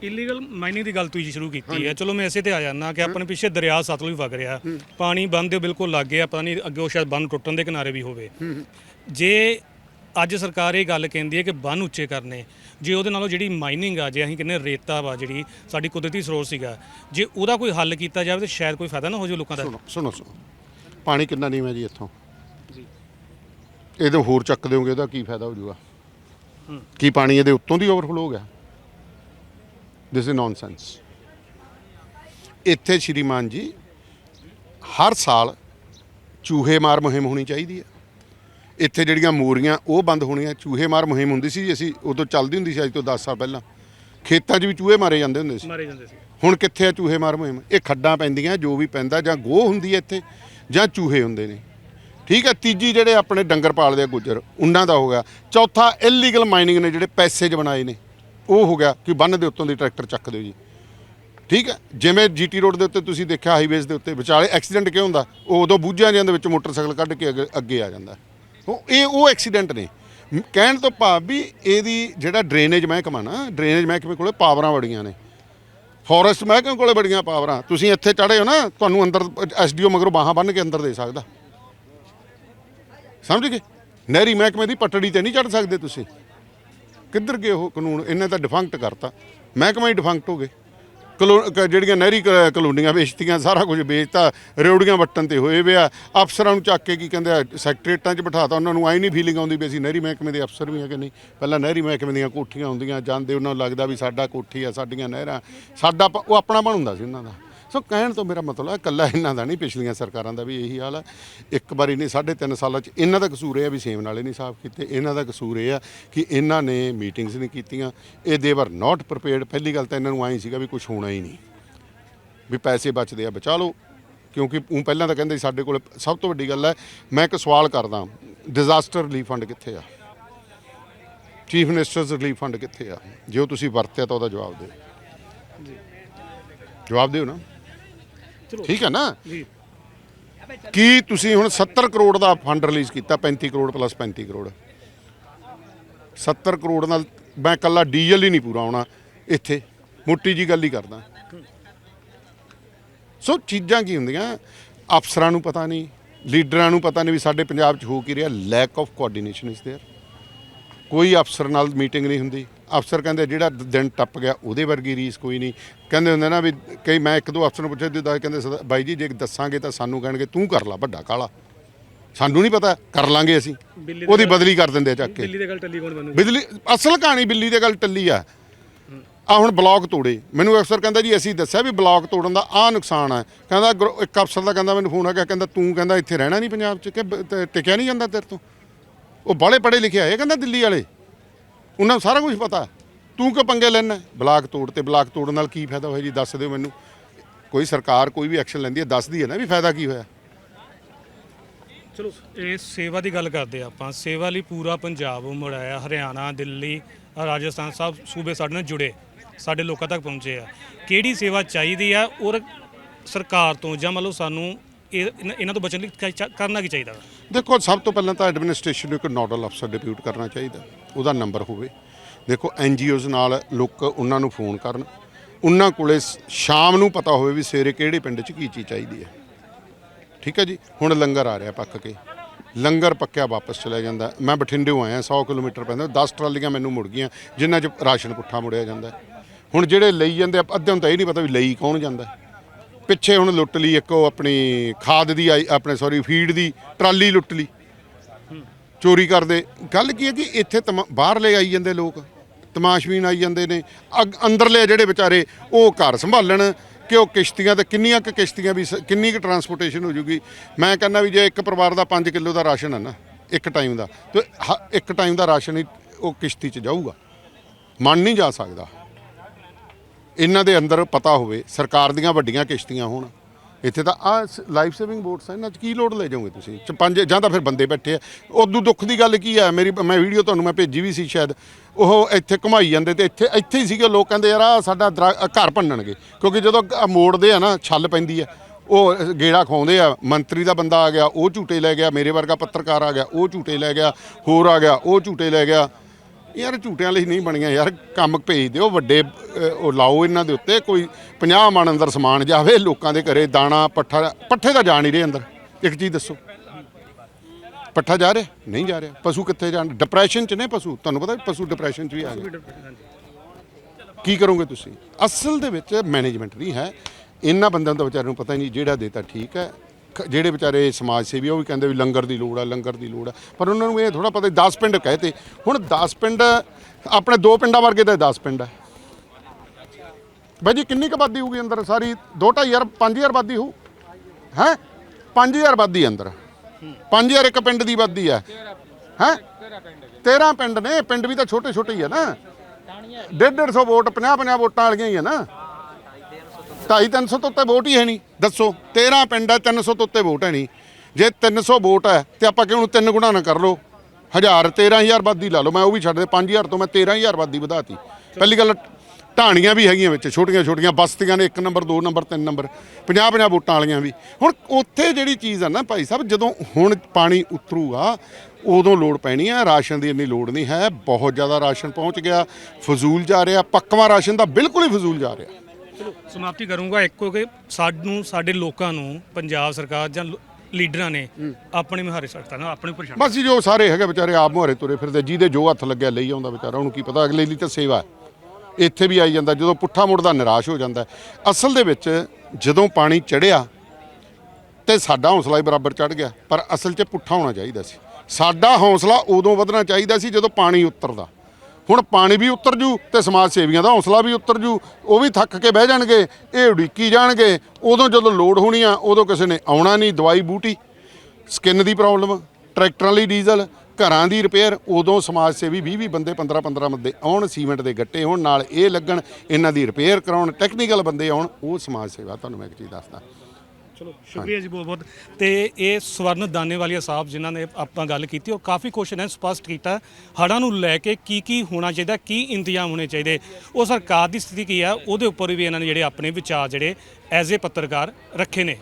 ਇਲੀਗਲ ਮਾਈਨਿੰਗ ਦੀ ਗੱਲ ਤੁਸੀਂ ਸ਼ੁਰੂ ਕੀਤੀ ਹੈ। ਚਲੋ ਮੈਂ ਇਸੇ ਤੇ ਆ ਜਾਣਾ ਕਿ ਆਪਣੇ ਪਿੱਛੇ ਦਰਿਆ ਸਤਲੁਜ ਵਗ ਰਿਹਾ। ਪਾਣੀ ਬੰਦ ਦੇ ਬਿਲਕੁਲ ਲੱਗ ਗਿਆ ਪਤਾ ਨਹੀਂ ਅੱਗੇ ਉਹ ਸ਼ਾਇਦ ਬੰਨ ਟੁੱਟਣ ਦੇ ਕਿਨਾਰੇ ਵੀ ਹੋਵੇ। ਜੇ ਅੱਜ ਸਰਕਾਰ ਇਹ ਗੱਲ ਕਹਿੰਦੀ ਹੈ ਕਿ ਬੰਨ ਉੱਚੇ ਕਰਨੇ ਜੇ ਉਹਦੇ ਨਾਲੋਂ ਜਿਹੜੀ ਮਾਈਨਿੰਗ ਆ ਜੇ ਅਸੀਂ ਕਹਿੰਦੇ ਰੇਤਾ ਵਾ ਜਿਹੜੀ ਸਾਡੀ ਕੁਦਰਤੀ ਸਰੋਤ ਸੀਗਾ ਜੇ ਉਹਦਾ ਕੋਈ ਹੱਲ ਕੀਤਾ ਜਾਵੇ ਤਾਂ ਸ਼ਾਇਦ ਕੋਈ ਫਾਇਦਾ ਨਾ ਹੋ ਜਾਵੇ ਲੋਕਾਂ ਦਾ। ਸੁਣੋ ਸੁਣੋ ਸੁਣੋ। ਪਾਣੀ ਕਿੰਨਾ ਨੀਵਾਂ ਜੀ ਇੱਥੋਂ? ਜੀ। ਇਹਦੇ ਹੋਰ ਚੱਕ ਦਿਓਗੇ ਉਹਦਾ ਕੀ ਫਾਇਦਾ ਹੋ ਜਾਊਗਾ? ਕੀ ਪਾਣੀ ਇਹਦੇ ਉੱਤੋਂ ਦੀ ਓਵਰਫਲੋ ਹੋ ਗਿਆ? ਦਿਸ ਇਜ਼ ਨੌਨਸੈਂਸ ਇੱਥੇ ਸ਼੍ਰੀਮਾਨ ਜੀ ਹਰ ਸਾਲ ਚੂਹੇ ਮਾਰ ਮੁਹਿੰਮ ਹੋਣੀ ਚਾਹੀਦੀ ਹੈ। ਇੱਥੇ ਜਿਹੜੀਆਂ ਮੋਰੀਆਂ ਉਹ ਬੰਦ ਹੋਣੀਆਂ ਚੂਹੇ ਮਾਰ ਮੁਹਿੰਮ ਹੁੰਦੀ ਸੀ ਜੀ ਅਸੀਂ ਉਦੋਂ ਚੱਲਦੀ ਹੁੰਦੀ ਸੀ ਅੱਜ ਤੋਂ 10 ਸਾਲ ਪਹਿਲਾਂ। ਖੇਤਾਂ 'ਚ ਵੀ ਚੂਹੇ ਮਾਰੇ ਜਾਂਦੇ ਹੁੰਦੇ ਸੀ। ਮਾਰੇ ਜਾਂਦੇ ਸੀ। ਹੁਣ ਕਿੱਥੇ ਆ ਚੂਹੇ ਮਾਰ ਮੁਹਿੰਮ? ਇਹ ਖੱਡਾਂ ਪੈਂਦੀਆਂ ਜੋ ਵੀ ਪੈਂਦਾ ਜਾਂ ਗੋਹ ਹੁੰਦੀ ਹੈ ਇੱਥੇ ਜਾਂ ਚੂਹੇ ਹੁੰਦੇ ਨੇ। ਠੀਕ ਹੈ ਤੀਜੀ ਜਿਹੜੇ ਆਪਣੇ ਡੰਗਰ ਪਾਲਦੇ ਆ ਗੁੱਜਰ ਉਹਨਾਂ ਦਾ ਹੋ ਗਿਆ। ਚੌਥਾ ਇਲੀਗਲ ਮਾਈਨਿੰਗ ਨੇ ਜਿਹੜੇ ਪੈਸੇ 'ਚ ਬਣਾਏ ਨੇ। ਉਹ ਹੋ ਗਿਆ ਕਿ ਬੰਨ ਦੇ ਉੱਤੋਂ ਦੀ ਟਰੈਕਟਰ ਚੱਕ ਦਿਓ ਜੀ। ਠੀਕ ਹੈ? ਜਿਵੇਂ ਜੀਟੀ ਰੋਡ ਦੇ ਉੱਤੇ ਤੁਸੀਂ ਦੇਖਿਆ ਹਾਈਵੇਜ਼ ਦੇ ਉੱਤੇ ਵਿਚਾਲੇ ਐਕਸੀਡੈਂਟ ਕਿਉਂ ਹੁੰਦਾ? ਉਹ ਉਦੋਂ ਬੂਝਾਂ ਜਿਹਾਂ ਦੇ ਵਿੱਚ ਮੋਟਰਸਾਈਕਲ ਕੱਢ ਕੇ ਅੱਗੇ- ਅੱਗੇ ਆ ਜਾਂਦਾ। ਉਹ ਇਹ ਉਹ ਐਕਸੀਡੈਂਟ ਨੇ। ਕਹਿਣ ਤੋਂ ਭਾਵ ਵੀ ਇਹਦੀ ਜਿਹੜਾ ਡਰੇਨੇਜ ਮਹਿਕਮਾ ਨਾ ਡਰੇਨੇਜ ਮਹਿਕਮੇ ਕੋਲੇ ਪਾਵਰਾਂ ਬੜੀਆਂ ਨੇ। ਫੋਰੈਸਟ ਮਹਿਕਮੇ ਕੋਲੇ ਬੜੀਆਂ ਪਾਵਰਾਂ। ਤੁਸੀਂ ਇੱਥੇ ਚੜੇ ਹੋ ਨਾ, ਤੁਹਾਨੂੰ ਅੰਦਰ ਐਸਡੀਓ ਮਗਰੋਂ ਬਾਹਾਂ ਬੰਨ ਕੇ ਅੰਦਰ ਦੇ ਸਕਦਾ। ਸਮਝ ਗਏ? ਨਹਿਰੀ ਮਹਿਕਮੇ ਦੀ ਪਟੜੀ ਤੇ ਨਹੀਂ ਚੜ ਸਕਦੇ ਤੁਸੀਂ। ਕਿੱਧਰ ਗਏ ਉਹ ਕਾਨੂੰਨ? ਇਹਨੇ ਤਾਂ ਡਿਫੰਕਟ ਕਰਤਾ। ਮਹਿਕਮਾ ਹੀ ਡਿਫੰਕਟ ਹੋ ਗਏ। ਕਲੋ ਕ- ਜਿਹੜੀਆਂ ਨਹਿਰੀ ਕ- ਕਲੋਨੀਆਂ ਵੇਚਤੀਆਂ, ਸਾਰਾ ਕੁਝ ਵੇਚਤਾ ਰੇਵੜੀਆਂ ਵੱਟਣ ਤੇ ਹੋਏ ਵੇ ਅਫਸਰਾਂ ਨੂੰ ਚੱਕ ਕੇ ਕੀ ਕਹਿੰਦੇ ਆ ਸੈਕਟਰੀਏਟਾਂ 'ਚ ਬਿਠਾਤਾ। ਉਹਨਾਂ ਨੂੰ ਆਈ ਨਹੀਂ ਫੀਲਿੰਗ ਆਉਂਦੀ ਵੀ ਅਸੀਂ ਨਹਿਰੀ ਮਹਿਕਮੇ ਦੇ ਅਫਸਰ ਵੀ ਆ ਕਿ ਨਹੀਂ। ਪਹਿਲਾਂ ਨਹਿਰੀ ਮਹਿਕਮੇ ਦੀਆਂ ਕੋਠੀਆਂ ਹੁੰਦੀਆਂ, ਜਾਂਦੇ ਉਹਨਾਂ ਨੂੰ ਲੱਗਦਾ ਵੀ ਸਾਡਾ ਕੋਠੀ ਆ, ਸਾਡੀਆਂ ਨਹਿਰਾਂ। ਸਾਡਾ ਪ- ਉਹ ਆਪਣਾ ਬਣ ਹੁੰਦਾ ਸੀ ਉਹਨਾਂ ਦਾ। ਸੋ ਕਹਿਣ ਤੋਂ ਮੇਰਾ ਮਤਲਬ ਹੈ ਇਕੱਲਾ ਇਹਨਾਂ ਦਾ ਨਹੀਂ ਪਿਛਲੀਆਂ ਸਰਕਾਰਾਂ ਦਾ ਵੀ ਇਹੀ ਹਾਲ ਹੈ। ਇੱਕ ਵਾਰੀ ਨਹੀਂ ਸਾਢੇ ਤਿੰਨ ਸਾਲਾਂ 'ਚ ਇਹਨਾਂ ਦਾ ਕਸੂਰ ਇਹ ਆ ਵੀ ਸੇਮ ਨਾਲੇ ਨਹੀਂ ਸਾਫ਼ ਕੀਤੇ। ਇਹਨਾਂ ਦਾ ਕਸੂਰ ਇਹ ਆ ਕਿ ਇਹਨਾਂ ਨੇ ਮੀਟਿੰਗਸ ਨਹੀਂ ਕੀਤੀਆਂ। ਇਹ ਦੇ ਵਰ ਨਾਟ ਪ੍ਰੀਪੇਅਰਡ ਪਹਿਲੀ ਗੱਲ ਤਾਂ ਇਹਨਾਂ ਨੂੰ ਆਈ ਸੀਗਾ ਵੀ ਕੁਝ ਹੋਣਾ ਹੀ ਨਹੀਂ। ਵੀ ਪੈਸੇ ਬਚਦੇ ਆ ਬਚਾ ਲਓ। ਕਿਉਂਕਿ ਉਹ ਪਹਿਲਾਂ ਤਾਂ ਕਹਿੰਦੇ ਸਾਡੇ ਕੋਲ ਸਭ ਤੋਂ ਵੱਡੀ ਗੱਲ ਹੈ ਮੈਂ ਇੱਕ ਸਵਾਲ ਕਰਦਾ ਡਿਜ਼ਾਸਟਰ ਰਿਲੀਫ ਫੰਡ ਕਿੱਥੇ ਆ? ਚੀਫ ਮਿਨਿਸਟਰਸ ਰਿਲੀਫ ਫੰਡ ਕਿੱਥੇ ਆ? ਜੇ ਉਹ ਤੁਸੀਂ ਵਰਤਿਆ ਤਾਂ ਉਹਦਾ ਜਵਾਬ ਦਿਓ। ਜਵਾਬ ਦਿਓ ਨਾ। ਠੀਕ ਹੈ ਨਾ ਜੀ ਕੀ ਤੁਸੀਂ ਹੁਣ 70 ਕਰੋੜ ਦਾ ਫੰਡ ਰਿਲੀਜ਼ ਕੀਤਾ 35 ਕਰੋੜ ਪਲੱਸ 35 ਕਰੋੜ 70 ਕਰੋੜ ਨਾਲ ਮੈਂ ਕੱਲਾ ਡੀਜ਼ਲ ਹੀ ਨਹੀਂ ਪੂਰਾ ਆਉਣਾ ਇੱਥੇ ਮੋਟੀ ਜੀ ਗੱਲ ਹੀ ਕਰਦਾ ਸੋ ਚੀਜ਼ਾਂ ਕੀ ਹੁੰਦੀਆਂ ਅਫਸਰਾਂ ਨੂੰ ਪਤਾ ਨਹੀਂ ਲੀਡਰਾਂ ਨੂੰ ਪਤਾ ਨਹੀਂ ਵੀ ਸਾਡੇ ਪੰਜਾਬ 'ਚ ਹੋ ਕੀ ਰਿਹਾ lack of coordination is there ਕੋਈ ਅਫਸਰ ਨਾਲ ਮੀਟਿੰਗ ਨਹੀਂ ਹੁੰਦੀ ਅਫਸਰ ਕਹਿੰਦੇ ਜਿਹੜਾ ਦਿਨ ਟੱਪ ਗਿਆ ਉਹਦੇ ਵਰਗੀ ਰੀਸ ਕੋਈ ਨਹੀਂ। ਕਹਿੰਦੇ ਹੁੰਦੇ ਨਾ ਵੀ ਕਈ ਮੈਂ ਇੱਕ ਦੋ ਅਫਸਰ ਨੂੰ ਪੁੱਛਿਆ ਦਿੱਤਾ ਕਹਿੰਦੇ ਸਦਾ- ਬਾਈ ਜੀ ਜੇ ਦੱਸਾਂਗੇ ਤਾਂ ਸਾਨੂੰ ਕਹਿਣਗੇ ਤੂੰ ਕਰ ਲੈ ਵੱਡਾ ਕਾਲਾ। ਸਾਨੂੰ ਨਹੀਂ ਪਤਾ ਕਰ ਲਾਂਗੇ ਅਸੀਂ। ਬਿੱਲੀ ਦੇ ਉਹਦੀ ਬਦਲੀ ਕਰ ਦਿੰਦੇ ਆ ਚੱਕ ਕੇ। ਦਿੱਲੀ ਦੇ ਗੱਲ ਟੱਲੀ ਕੌਣ ਬਣੂ ਬਿਜਲੀ ਅਸਲ ਕਹਾਣੀ ਬਿੱਲੀ ਦੇ ਗੱਲ ਟੱਲੀ ਆ। ਆ ਹੁਣ ਬਲੌਕ ਤੋੜੇ। ਮੈਨੂੰ ਅਫਸਰ ਕਹਿੰਦਾ ਜੀ ਅਸੀਂ ਦੱਸਿਆ ਵੀ ਬਲੌਕ ਤੋੜਨ ਦਾ ਆ ਨੁਕਸਾਨ ਹੈ ਕਹਿੰਦਾ ਗਰੁ- ਇੱਕ ਅਫਸਰ ਦਾ ਕਹਿੰਦਾ ਮੈਨੂੰ ਫੋਨ ਆ ਗਿਆ ਕਹਿੰਦਾ ਤੂੰ ਕਹਿੰਦਾ ਇੱਥੇ ਰਹਿਣਾ ਨਹੀਂ ਪੰਜਾਬ 'ਚ ਕਿ ਬ- ਟਿਕਿਆ ਨਹੀਂ ਜਾਂਦਾ ਤੇਰੇ ਤੋਂ। ਉਹ ਬਾਲੇ ਪੜੇ ਲਿਖਿਆ ਇਹ ਕਹਿੰਦਾ ਦਿੱਲੀ ਵਾਲੇ। ਉਹਨਾਂ ਨੂੰ ਸਾਰਾ ਕੁਝ ਪਤਾ ਤੂੰ ਕਿਉਂ ਪੰਗੇ ਲੈਣਾ ਬਲਾਕ ਤੋੜ ਤੇ ਬਲਾਕ ਤੋੜਨ ਨਾਲ ਕੀ ਫਾਇਦਾ ਹੋਇਆ ਜੀ? ਦੱਸ ਦਿਓ ਮੈਨੂੰ। ਕੋਈ ਸਰਕਾਰ ਕੋਈ ਵੀ ਐਕਸ਼ਨ ਲੈਂਦੀ ਹੈ ਦੱਸਦੀ ਹੈ ਨਾ ਵੀ ਫਾਇਦਾ ਕੀ ਹੋਇਆ। ਚਲੋ ਇਹ ਸੇਵਾ ਦੀ ਗੱਲ ਕਰਦੇ ਆਪਾਂ। ਸੇਵਾ ਲਈ ਪੂਰਾ ਪੰਜਾਬ ਉਮੜ ਆਇਆ। ਹਰਿਆਣਾ ਦਿੱਲੀ ਰਾਜਸਥਾਨ ਸਭ ਸੂਬੇ ਸਾਡੇ ਨਾਲ ਜੁੜੇ ਸਾਡੇ ਲੋਕਾਂ ਤੱਕ ਪਹੁੰਚੇ ਆ। ਕਿਹੜੀ ਸੇਵਾ ਚਾਹੀਦੀ ਆ ਔਰ ਸਰਕਾਰ ਤੋਂ ਜਾਂ ਮੰਨ ਲਓ ਸਾਨੂੰ ਇਹ ਇਹਨਾਂ- ਇਹਨਾਂ ਤੋਂ ਬਚਣ ਲਈ ਕਰਨਾ ਕੀ ਚਾਹੀਦਾ? ਦੇਖੋ ਸਭ ਤੋਂ ਪਹਿਲਾਂ ਤਾਂ ਐਡਮਿਨਿਸਟ੍ਰੇਸ਼ਨ ਨੂੰ ਇੱਕ ਨੋਡਲ ਅਫਸਰ ਡਿਪਿਊਟ ਕਰਨਾ ਚਾਹੀਦਾ। ਉਹਦਾ ਨੰਬਰ ਹੋਵੇ। ਦੇਖੋ ਐਨਜੀਓਜ਼ ਨਾਲ ਲੋਕ ਉਹਨਾਂ ਨੂੰ ਫੋਨ ਕਰਨ। ਉਹਨਾਂ ਕੋਲੇ ਸ- ਸ਼ਾਮ ਨੂੰ ਪਤਾ ਹੋਵੇ ਵੀ ਸਵੇਰੇ ਕਿਹੜੇ ਪਿੰਡ 'ਚ ਕੀ ਚੀਜ਼ ਚਾਹੀਦੀ ਹੈ। ਠੀਕ ਹੈ ਜੀ? ਹੁਣ ਲੰਗਰ ਆ ਰਿਹਾ ਪੱਕ ਕੇ। ਲੰਗਰ ਪੱਕਿਆ ਵਾਪਸ ਚਲਾ ਜਾਂਦਾ। ਮੈਂ ਬਠਿੰਡੇੋਂ ਆਇਆ 100 ਕਿਲੋਮੀਟਰ ਪੈਂਦਾ। 10 ਟਰਾਲੀਆਂ ਮੈਨੂੰ ਮੁੜ ਗਈਆਂ ਜਿਨ੍ਹਾਂ 'ਚ ਰਾਸ਼ਨ ਪੁੱਠਾ ਮੁੜਿਆ ਜਾਂਦਾ। ਹੁਣ ਜਿਹੜੇ ਲਈ ਜਾਂਦੇ ਆ, ਅੱਧਿਆਂ ਨੂੰ ਤਾਂ ਇਹ ਨਹੀਂ ਪਤਾ ਵੀ ਲਈ ਕੌਣ ਜਾਂਦਾ। ਪਿੱਛੇ ਹੁਣ ਲੁੱਟ ਲਈ ਇੱਕ ਉਹ ਆਪਣੀ ਖਾਦ ਦੀ ਆਈ ਆਪਣੇ ਸੌਰੀ ਫੀਡ ਦੀ ਟਰਾਲੀ ਲੁੱਟ ਲਈ। ਚੋਰੀ ਕਰਦੇ। ਗੱਲ ਕੀ ਹੈ ਕਿ ਇੱਥੇ ਤਮਾ- ਬਾਹਰਲੇ ਆਈ ਜਾਂਦੇ ਲੋਕ, ਤਮਾਸ਼ਬੀਨ ਆਈ ਜਾਂਦੇ ਨੇ। ਅਗ- ਅੰਦਰਲੇ ਜਿਹੜੇ ਵਿਚਾਰੇ, ਉਹ ਘਰ ਸੰਭਾਲਣ, ਕਿ ਉਹ ਕਿਸ਼ਤੀਆਂ ਤੇ ਕਿੰਨੀਆਂ ਕੁ ਕਿਸ਼ਤੀਆਂ ਵੀ ਸ- ਕਿੰਨੀ ਕੁ ਟਰਾਂਸਪੋਰਟੇਸ਼ਨ ਹੋ ਜੂਗੀ। ਮੈਂ ਕਹਿੰਦਾ ਵੀ ਜੇ ਇੱਕ ਪਰਿਵਾਰ ਦਾ 5 ਕਿਲੋ ਦਾ ਰਾਸ਼ਨ ਹੈ ਨਾ, ਇੱਕ ਟਾਈਮ ਦਾ, ਤੇ ਹ- ਇੱਕ ਟਾਈਮ ਦਾ ਰਾਸ਼ਨ ਹੀ ਉਹ ਕਿਸ਼ਤੀ 'ਚ ਜਾਊਗਾ। ਮਨ ਨਹੀਂ ਜਾ ਸਕਦਾ। ਇਹਨਾਂ ਦੇ ਅੰਦਰ ਪਤਾ ਹੋਵੇ, ਸਰਕਾਰ ਦੀਆਂ ਵੱਡੀਆਂ ਕਿਸ਼ਤੀਆਂ ਹੋਣ। ਇੱਥੇ ਤਾਂ ਆ ਲਾਈਫ ਸੇਵਿੰਗ ਬੋਟਸ ਆ ਇਹਨਾਂ 'ਚ ਕੀ ਲੋਡ ਲੈ ਜਾਓਗੇ ਤੁਸੀਂ? ਚ ਪੰਜ ਜਾਂ ਤਾਂ ਫਿਰ ਬੰਦੇ ਬੈਠੇ ਆ। ਉਦੋਂ ਦੁੱਖ ਦੀ ਗੱਲ ਕੀ ਆ? ਮੇਰੀ ਮੈਂ ਵੀਡੀਓ ਤੁਹਾਨੂੰ ਮੈਂ ਭੇਜੀ ਵੀ ਸੀ ਸ਼ਾਇਦ। ਉਹ ਇੱਥੇ ਘੁਮਾਈ ਜਾਂਦੇ ਤੇ ਇੱਥੇ ਇੱਥੇ ਹੀ ਸੀਗੇ। ਲੋਕ ਕਹਿੰਦੇ ਯਾਰ ਆ ਸਾਡਾ ਦਰਾ- ਅ, ਘਰ ਭੰਨਣਗੇ। ਕਿਉਂਕਿ ਜਦੋਂ ਅ, ਮੋੜਦੇ ਆ ਨਾ ਛੱਲ ਪੈਂਦੀ ਆ। ਉਹ ਗੇੜਾ ਖਾਉਂਦੇ ਆ। ਮੰਤਰੀ ਦਾ ਬੰਦਾ ਆ ਗਿਆ ਉਹ ਝੂਟੇ ਲੈ ਗਿਆ। ਮੇਰੇ ਵਰਗਾ ਪੱਤਰਕਾਰ ਆ ਗਿਆ ਉਹ ਝੂਟੇ ਲੈ ਗਿਆ। ਹੋਰ ਆ ਗਿਆ ਉਹ ਝੂਟੇ ਲੈ ਗਿਆ। ਯਾਰ ਝੂਟਿਆਂ ਲਈ ਨਹੀਂ ਬਣੀਆਂ ਯਾਰ, ਕੰਮ ਭੇਜ ਦਿਓ, ਵੱਡੇ ਉਹ ਲਾਓ ਇਹਨਾਂ ਦੇ ਉੱਤੇ, ਕੋਈ 50 ਮਣ ਅੰਦਰ ਸਮਾਨ ਜਾਵੇ, ਲੋਕਾਂ ਦੇ ਘਰੇ ਦਾਣਾ, ਪੱਠਾ, ਪੱਠੇ ਤਾਂ ਜਾ ਨਹੀਂ ਰਹੇ ਅੰਦਰ। ਇੱਕ ਚੀਜ਼ ਦੱਸੋ। ਪੱਠਾ ਜਾ ਰਿਹਾ? ਨਹੀਂ ਜਾ ਰਿਹਾ। ਪਸ਼ੂ ਕਿੱਥੇ ਜਾਣ? ਡਿਪਰੈਸ਼ਨ ਚ ਨੇ ਪਸ਼ੂ? ਤੁਹਾਨੂੰ ਪਤਾ ਪਸ਼ੂ ਡਿਪਰੈਸ਼ਨ ਚ ਵੀ ਆ ਗਏ। ਕੀ ਕਰੋਗੇ ਤੁਸੀਂ? ਅਸਲ ਦੇ ਵਿੱਚ ਮੈਨੇਜਮੈਂਟ ਨਹੀਂ ਹੈ। ਇਹਨਾਂ ਬੰਦਿਆਂ ਦਾ ਵਿਚਾਰਿਆਂ ਨੂੰ ਪਤਾ ਨਹੀਂ ਜਿਹੜਾ ਦੇਤਾ ਠੀਕ ਹੈ। ਜਿਹੜੇ ਵਿਚਾਰੇ ਸਮਾਜ ਸੇਵੀ ਉਹ ਵੀ ਕਹਿੰਦੇ ਵੀ ਲੰਗਰ ਦੀ ਲੋੜ ਆ, ਲੰਗਰ ਦੀ ਲੋੜ ਆ। ਪਰ ਉਹਨਾਂ ਨੂੰ ਇਹ ਥੋੜਾ ਪਤਾ 10 ਪਿੰਡ ਕਹਤੇ ਹੁਣ 10 ਪਿੰਡ, ਆਪਣੇ ਦੋ ਪਿੰਡਾਂ ਵਰਗੇ ਤਾਂ 10 ਪਿੰਡ ਹੈ ਬਾਈ ਜੀ, ਕਿੰਨੀ ਕੁ ਆਬਾਦੀ ਹੋਊਗੀ ਅੰਦਰ? ਸਾਰੀ 2.5 ਹਜ਼ਾਰ 5000 ਆਬਾਦੀ ਹੋਊ? ਹੈ? 5000 ਆਬਾਦੀ ਹੈ ਅੰਦਰ। 5000 ਇੱਕ ਪਿੰਡ ਦੀ ਆਬਾਦੀ ਹੈ ਹੈ? 13 ਪਿੰਡ ਨੇ, ਪਿੰਡ ਵੀ ਤਾਂ ਛੋਟੇ ਛੋਟੇ ਹੀ ਆ ਨਾ। ਡੇਢ ਡੇਢ ਸੌ ਵੋਟ 50 50 ਵੋਟਾਂ ਵਾਲੀਆਂ ਹੀ ਆ ਨਾ। 250 300 ਤੋਂ ਉੱਤੇ ਵੋਟ ਹੀ ਹੈ ਨਹੀਂ। ਦੱਸੋ 13 ਪਿੰਡ ਆ 300 ਤੋਂ ਉੱਤੇ ਵੋਟ ਹੈ ਨਹੀਂ। ਜੇ 300 ਵੋਟ ਹੈ, ਤੇ ਆਪਾਂ ਕਿਉਂ ਤਿੰਨ ਗੁਣਾ ਨਾ ਕਰ ਲਓ? ਹਜ਼ਾਰ 13000 ਵਾਦੀ ਲਾ ਲਓ, ਮੈਂ ਉਹ ਵੀ ਛੱਡ ਦੇ 5000 ਤੋਂ ਮੈਂ 13000 ਵਾਦੀ ਵਧਾਤੀ। ਪਹਿਲੀ ਗੱਲ, ਢਾਣੀਆਂ ਵੀ ਹੈਗੀਆਂ ਵਿੱਚ, ਛੋਟੀਆਂ ਛੋਟੀਆਂ, ਬਸਤੀਆਂ ਨੇ ਇੱਕ ਨੰਬਰ, ਦੋ ਨੰਬਰ, ਤਿੰਨ ਨੰਬਰ 50 50 ਵੋਟਾਂ ਵਾਲੀਆਂ ਵੀ। ਹੁਣ ਉੱਥੇ ਜਿਹੜੀ ਚੀਜ਼ ਆ ਨਾ ਭਾਈ ਸਾਹਿਬ, ਜਦੋਂ ਹੁਣ ਪਾਣੀ ਉਤਰੂਗਾ, ਉਦੋਂ ਲੋੜ ਪੈਣੀ ਹੈ ਰਾਸ਼ਨ ਦੀ ਇੰਨੀ ਲੋੜ ਨਹੀਂ ਹੈ, ਬਹੁਤ ਜ਼ਿਆਦਾ ਰਾਸ਼ਨ ਪਹੁੰਚ ਗਿਆ, ਫਜ਼ੂਲ ਜਾ ਰਿਹਾ, ਪੱਕਵਾ ਰਾਸ਼ਨ ਦਾ ਬਿਲਕੁਲ ਹੀ ਫਜ਼ੂਲ ਜਾ ਰਿਹਾ। ਚਲੋ ਸਮਾਪਤੀ ਕਰੂੰਗਾ ਇੱਕੋ ਕਿ ਸਾਨੂੰ ਸਾਡੇ ਲੋਕਾਂ ਨੂੰ ਪੰਜਾਬ ਸਰਕਾਰ ਜਾਂ ਲੋ- ਲੀਡਰਾਂ ਨੇ ਆਪਣੇ ਮੁਹਾਰੇ ਸਕਤਾ ਨਾ ਆਪਣੇ ਪਰੇਸ਼ਾਨ ਬਸ ਜੀ ਜੋ ਸਾਰੇ ਹੈਗੇ ਵਿਚਾਰੇ ਆਪ ਮੁਹਾਰੇ ਤੁਰੇ ਫਿਰਦੇ ਜਿਹਦੇ ਜੋ ਹੱਥ ਲੱਗਿਆ ਲਈ ਆਉਂਦਾ ਵਿਚਾਰਾ ਉਹਨੂੰ ਕੀ ਪਤਾ ਅਗਲੇ ਲਈ ਤਾਂ ਸੇਵਾ ਹੈ। ਇੱਥੇ ਵੀ ਆਈ ਜਾਂਦਾ ਜਦੋਂ ਪੁੱਠਾ ਮੁੜਦਾ ਨਿਰਾਸ਼ ਹੋ ਜਾਂਦਾ ਹੈ। ਅਸਲ ਦੇ ਵਿੱਚ ਜਦੋਂ ਪਾਣੀ ਚੜਿਆ ਤੇ ਸਾਡਾ ਹੌਸਲਾ ਹੀ ਬਰਾਬਰ ਚੜ ਗਿਆ ਪਰ ਅਸਲ 'ਚ ਪੁੱਠਾ ਹੋਣਾ ਚਾਹੀਦਾ ਸੀ। ਸਾਡਾ ਹੌਸਲਾ ਉਦੋਂ ਵਧਣਾ ਚਾਹੀਦਾ ਸੀ ਜਦੋਂ ਪਾਣੀ ਉਤਰਦਾ। ਹੁਣ ਪਾਣੀ ਵੀ ਉਤਰ ਜੂ ਤੇ ਸਮਾਜ ਸੇਵੀਆਂ ਦਾ ਹੌਸਲਾ ਵੀ ਉਤਰ ਜੂ, ਉਹ ਵੀ ਥੱਕ ਕੇ ਬਹਿ ਜਾਣਗੇ, ਇਹ ਉਡੀਕੀ ਜਾਣਗੇ, ਉਦੋਂ ਜਦੋਂ ਲੋੜ ਹੋਣੀ ਆ, ਉਦੋਂ ਕਿਸੇ ਨੇ ਆਉਣਾ ਨਹੀਂ, ਦਵਾਈ ਬੂਟੀ, ਸਕਿਨ ਦੀ ਪ੍ਰੋਬਲਮ, ਟਰੈਕਟਰਾਂ ਲਈ ਡੀਜ਼ਲ, ਘਰਾਂ ਦੀ ਰਿਪੇਅਰ, ਉਦੋਂ ਸਮਾਜ ਸੇਵੀ 20 20 ਬੰਦੇ 15 15 ਬੰਦੇ ਆਉਣ, ਸੀਮੈਂਟ ਦੇ ਗੱਟੇ ਹੋਣ, ਨਾਲ ਇਹ ਲੱਗਣ, ਇਹਨਾਂ ਦੀ ਰਿਪੇਅਰ ਕਰਾਉਣ, ਟੈਕਨੀਕਲ ਬੰਦੇ ਆਉਣ, ਉਹ ਸਮਾਜ ਸੇਵਾ, ਤੁਹਾਨੂੰ ਮੈਂ ਇੱਕ ਚੀਜ਼ ਦੱਸਦਾ। ਚਲੋ, ਸ਼ੁਕਰੀਆ ਜੀ ਬਹੁਤ ਬਹੁਤ ਤੇ ਇਹ ਸਵਰਨ ਦਾਨੇਵਾਲੀਆ ਸਾਹਿਬ ਜਿਨ੍ਹਾਂ ਨੇ ਆਪਾਂ ਗੱਲ ਕੀਤੀ, ਉਹ ਕਾਫੀ ਕੁਐਸਚਨ ਹੈ ਸਪਸ਼ਟ ਕੀਤਾ। ਹੜ੍ਹਾਂ ਨੂੰ ਲੈ ਕੇ ਕੀ ਕੀ ਹੋਣਾ ਚਾਹੀਦਾ, ਕੀ ਇੰਤਜ਼ਾਮ ਹੋਣੇ ਚਾਹੀਦੇ? ਉਹ ਸਰਕਾਰ ਦੀ ਸਥਿਤੀ ਕੀ ਆ? ਉਹਦੇ ਉੱਪਰ ਵੀ ਇਹਨਾਂ ਨੇ ਜਿਹੜੇ ਆਪਣੇ ਵਿਚਾਰ ਜਿਹੜੇ ਐਜ਼ ਏ ਪੱਤਰਕਾਰ ਰੱਖੇ ਨੇ।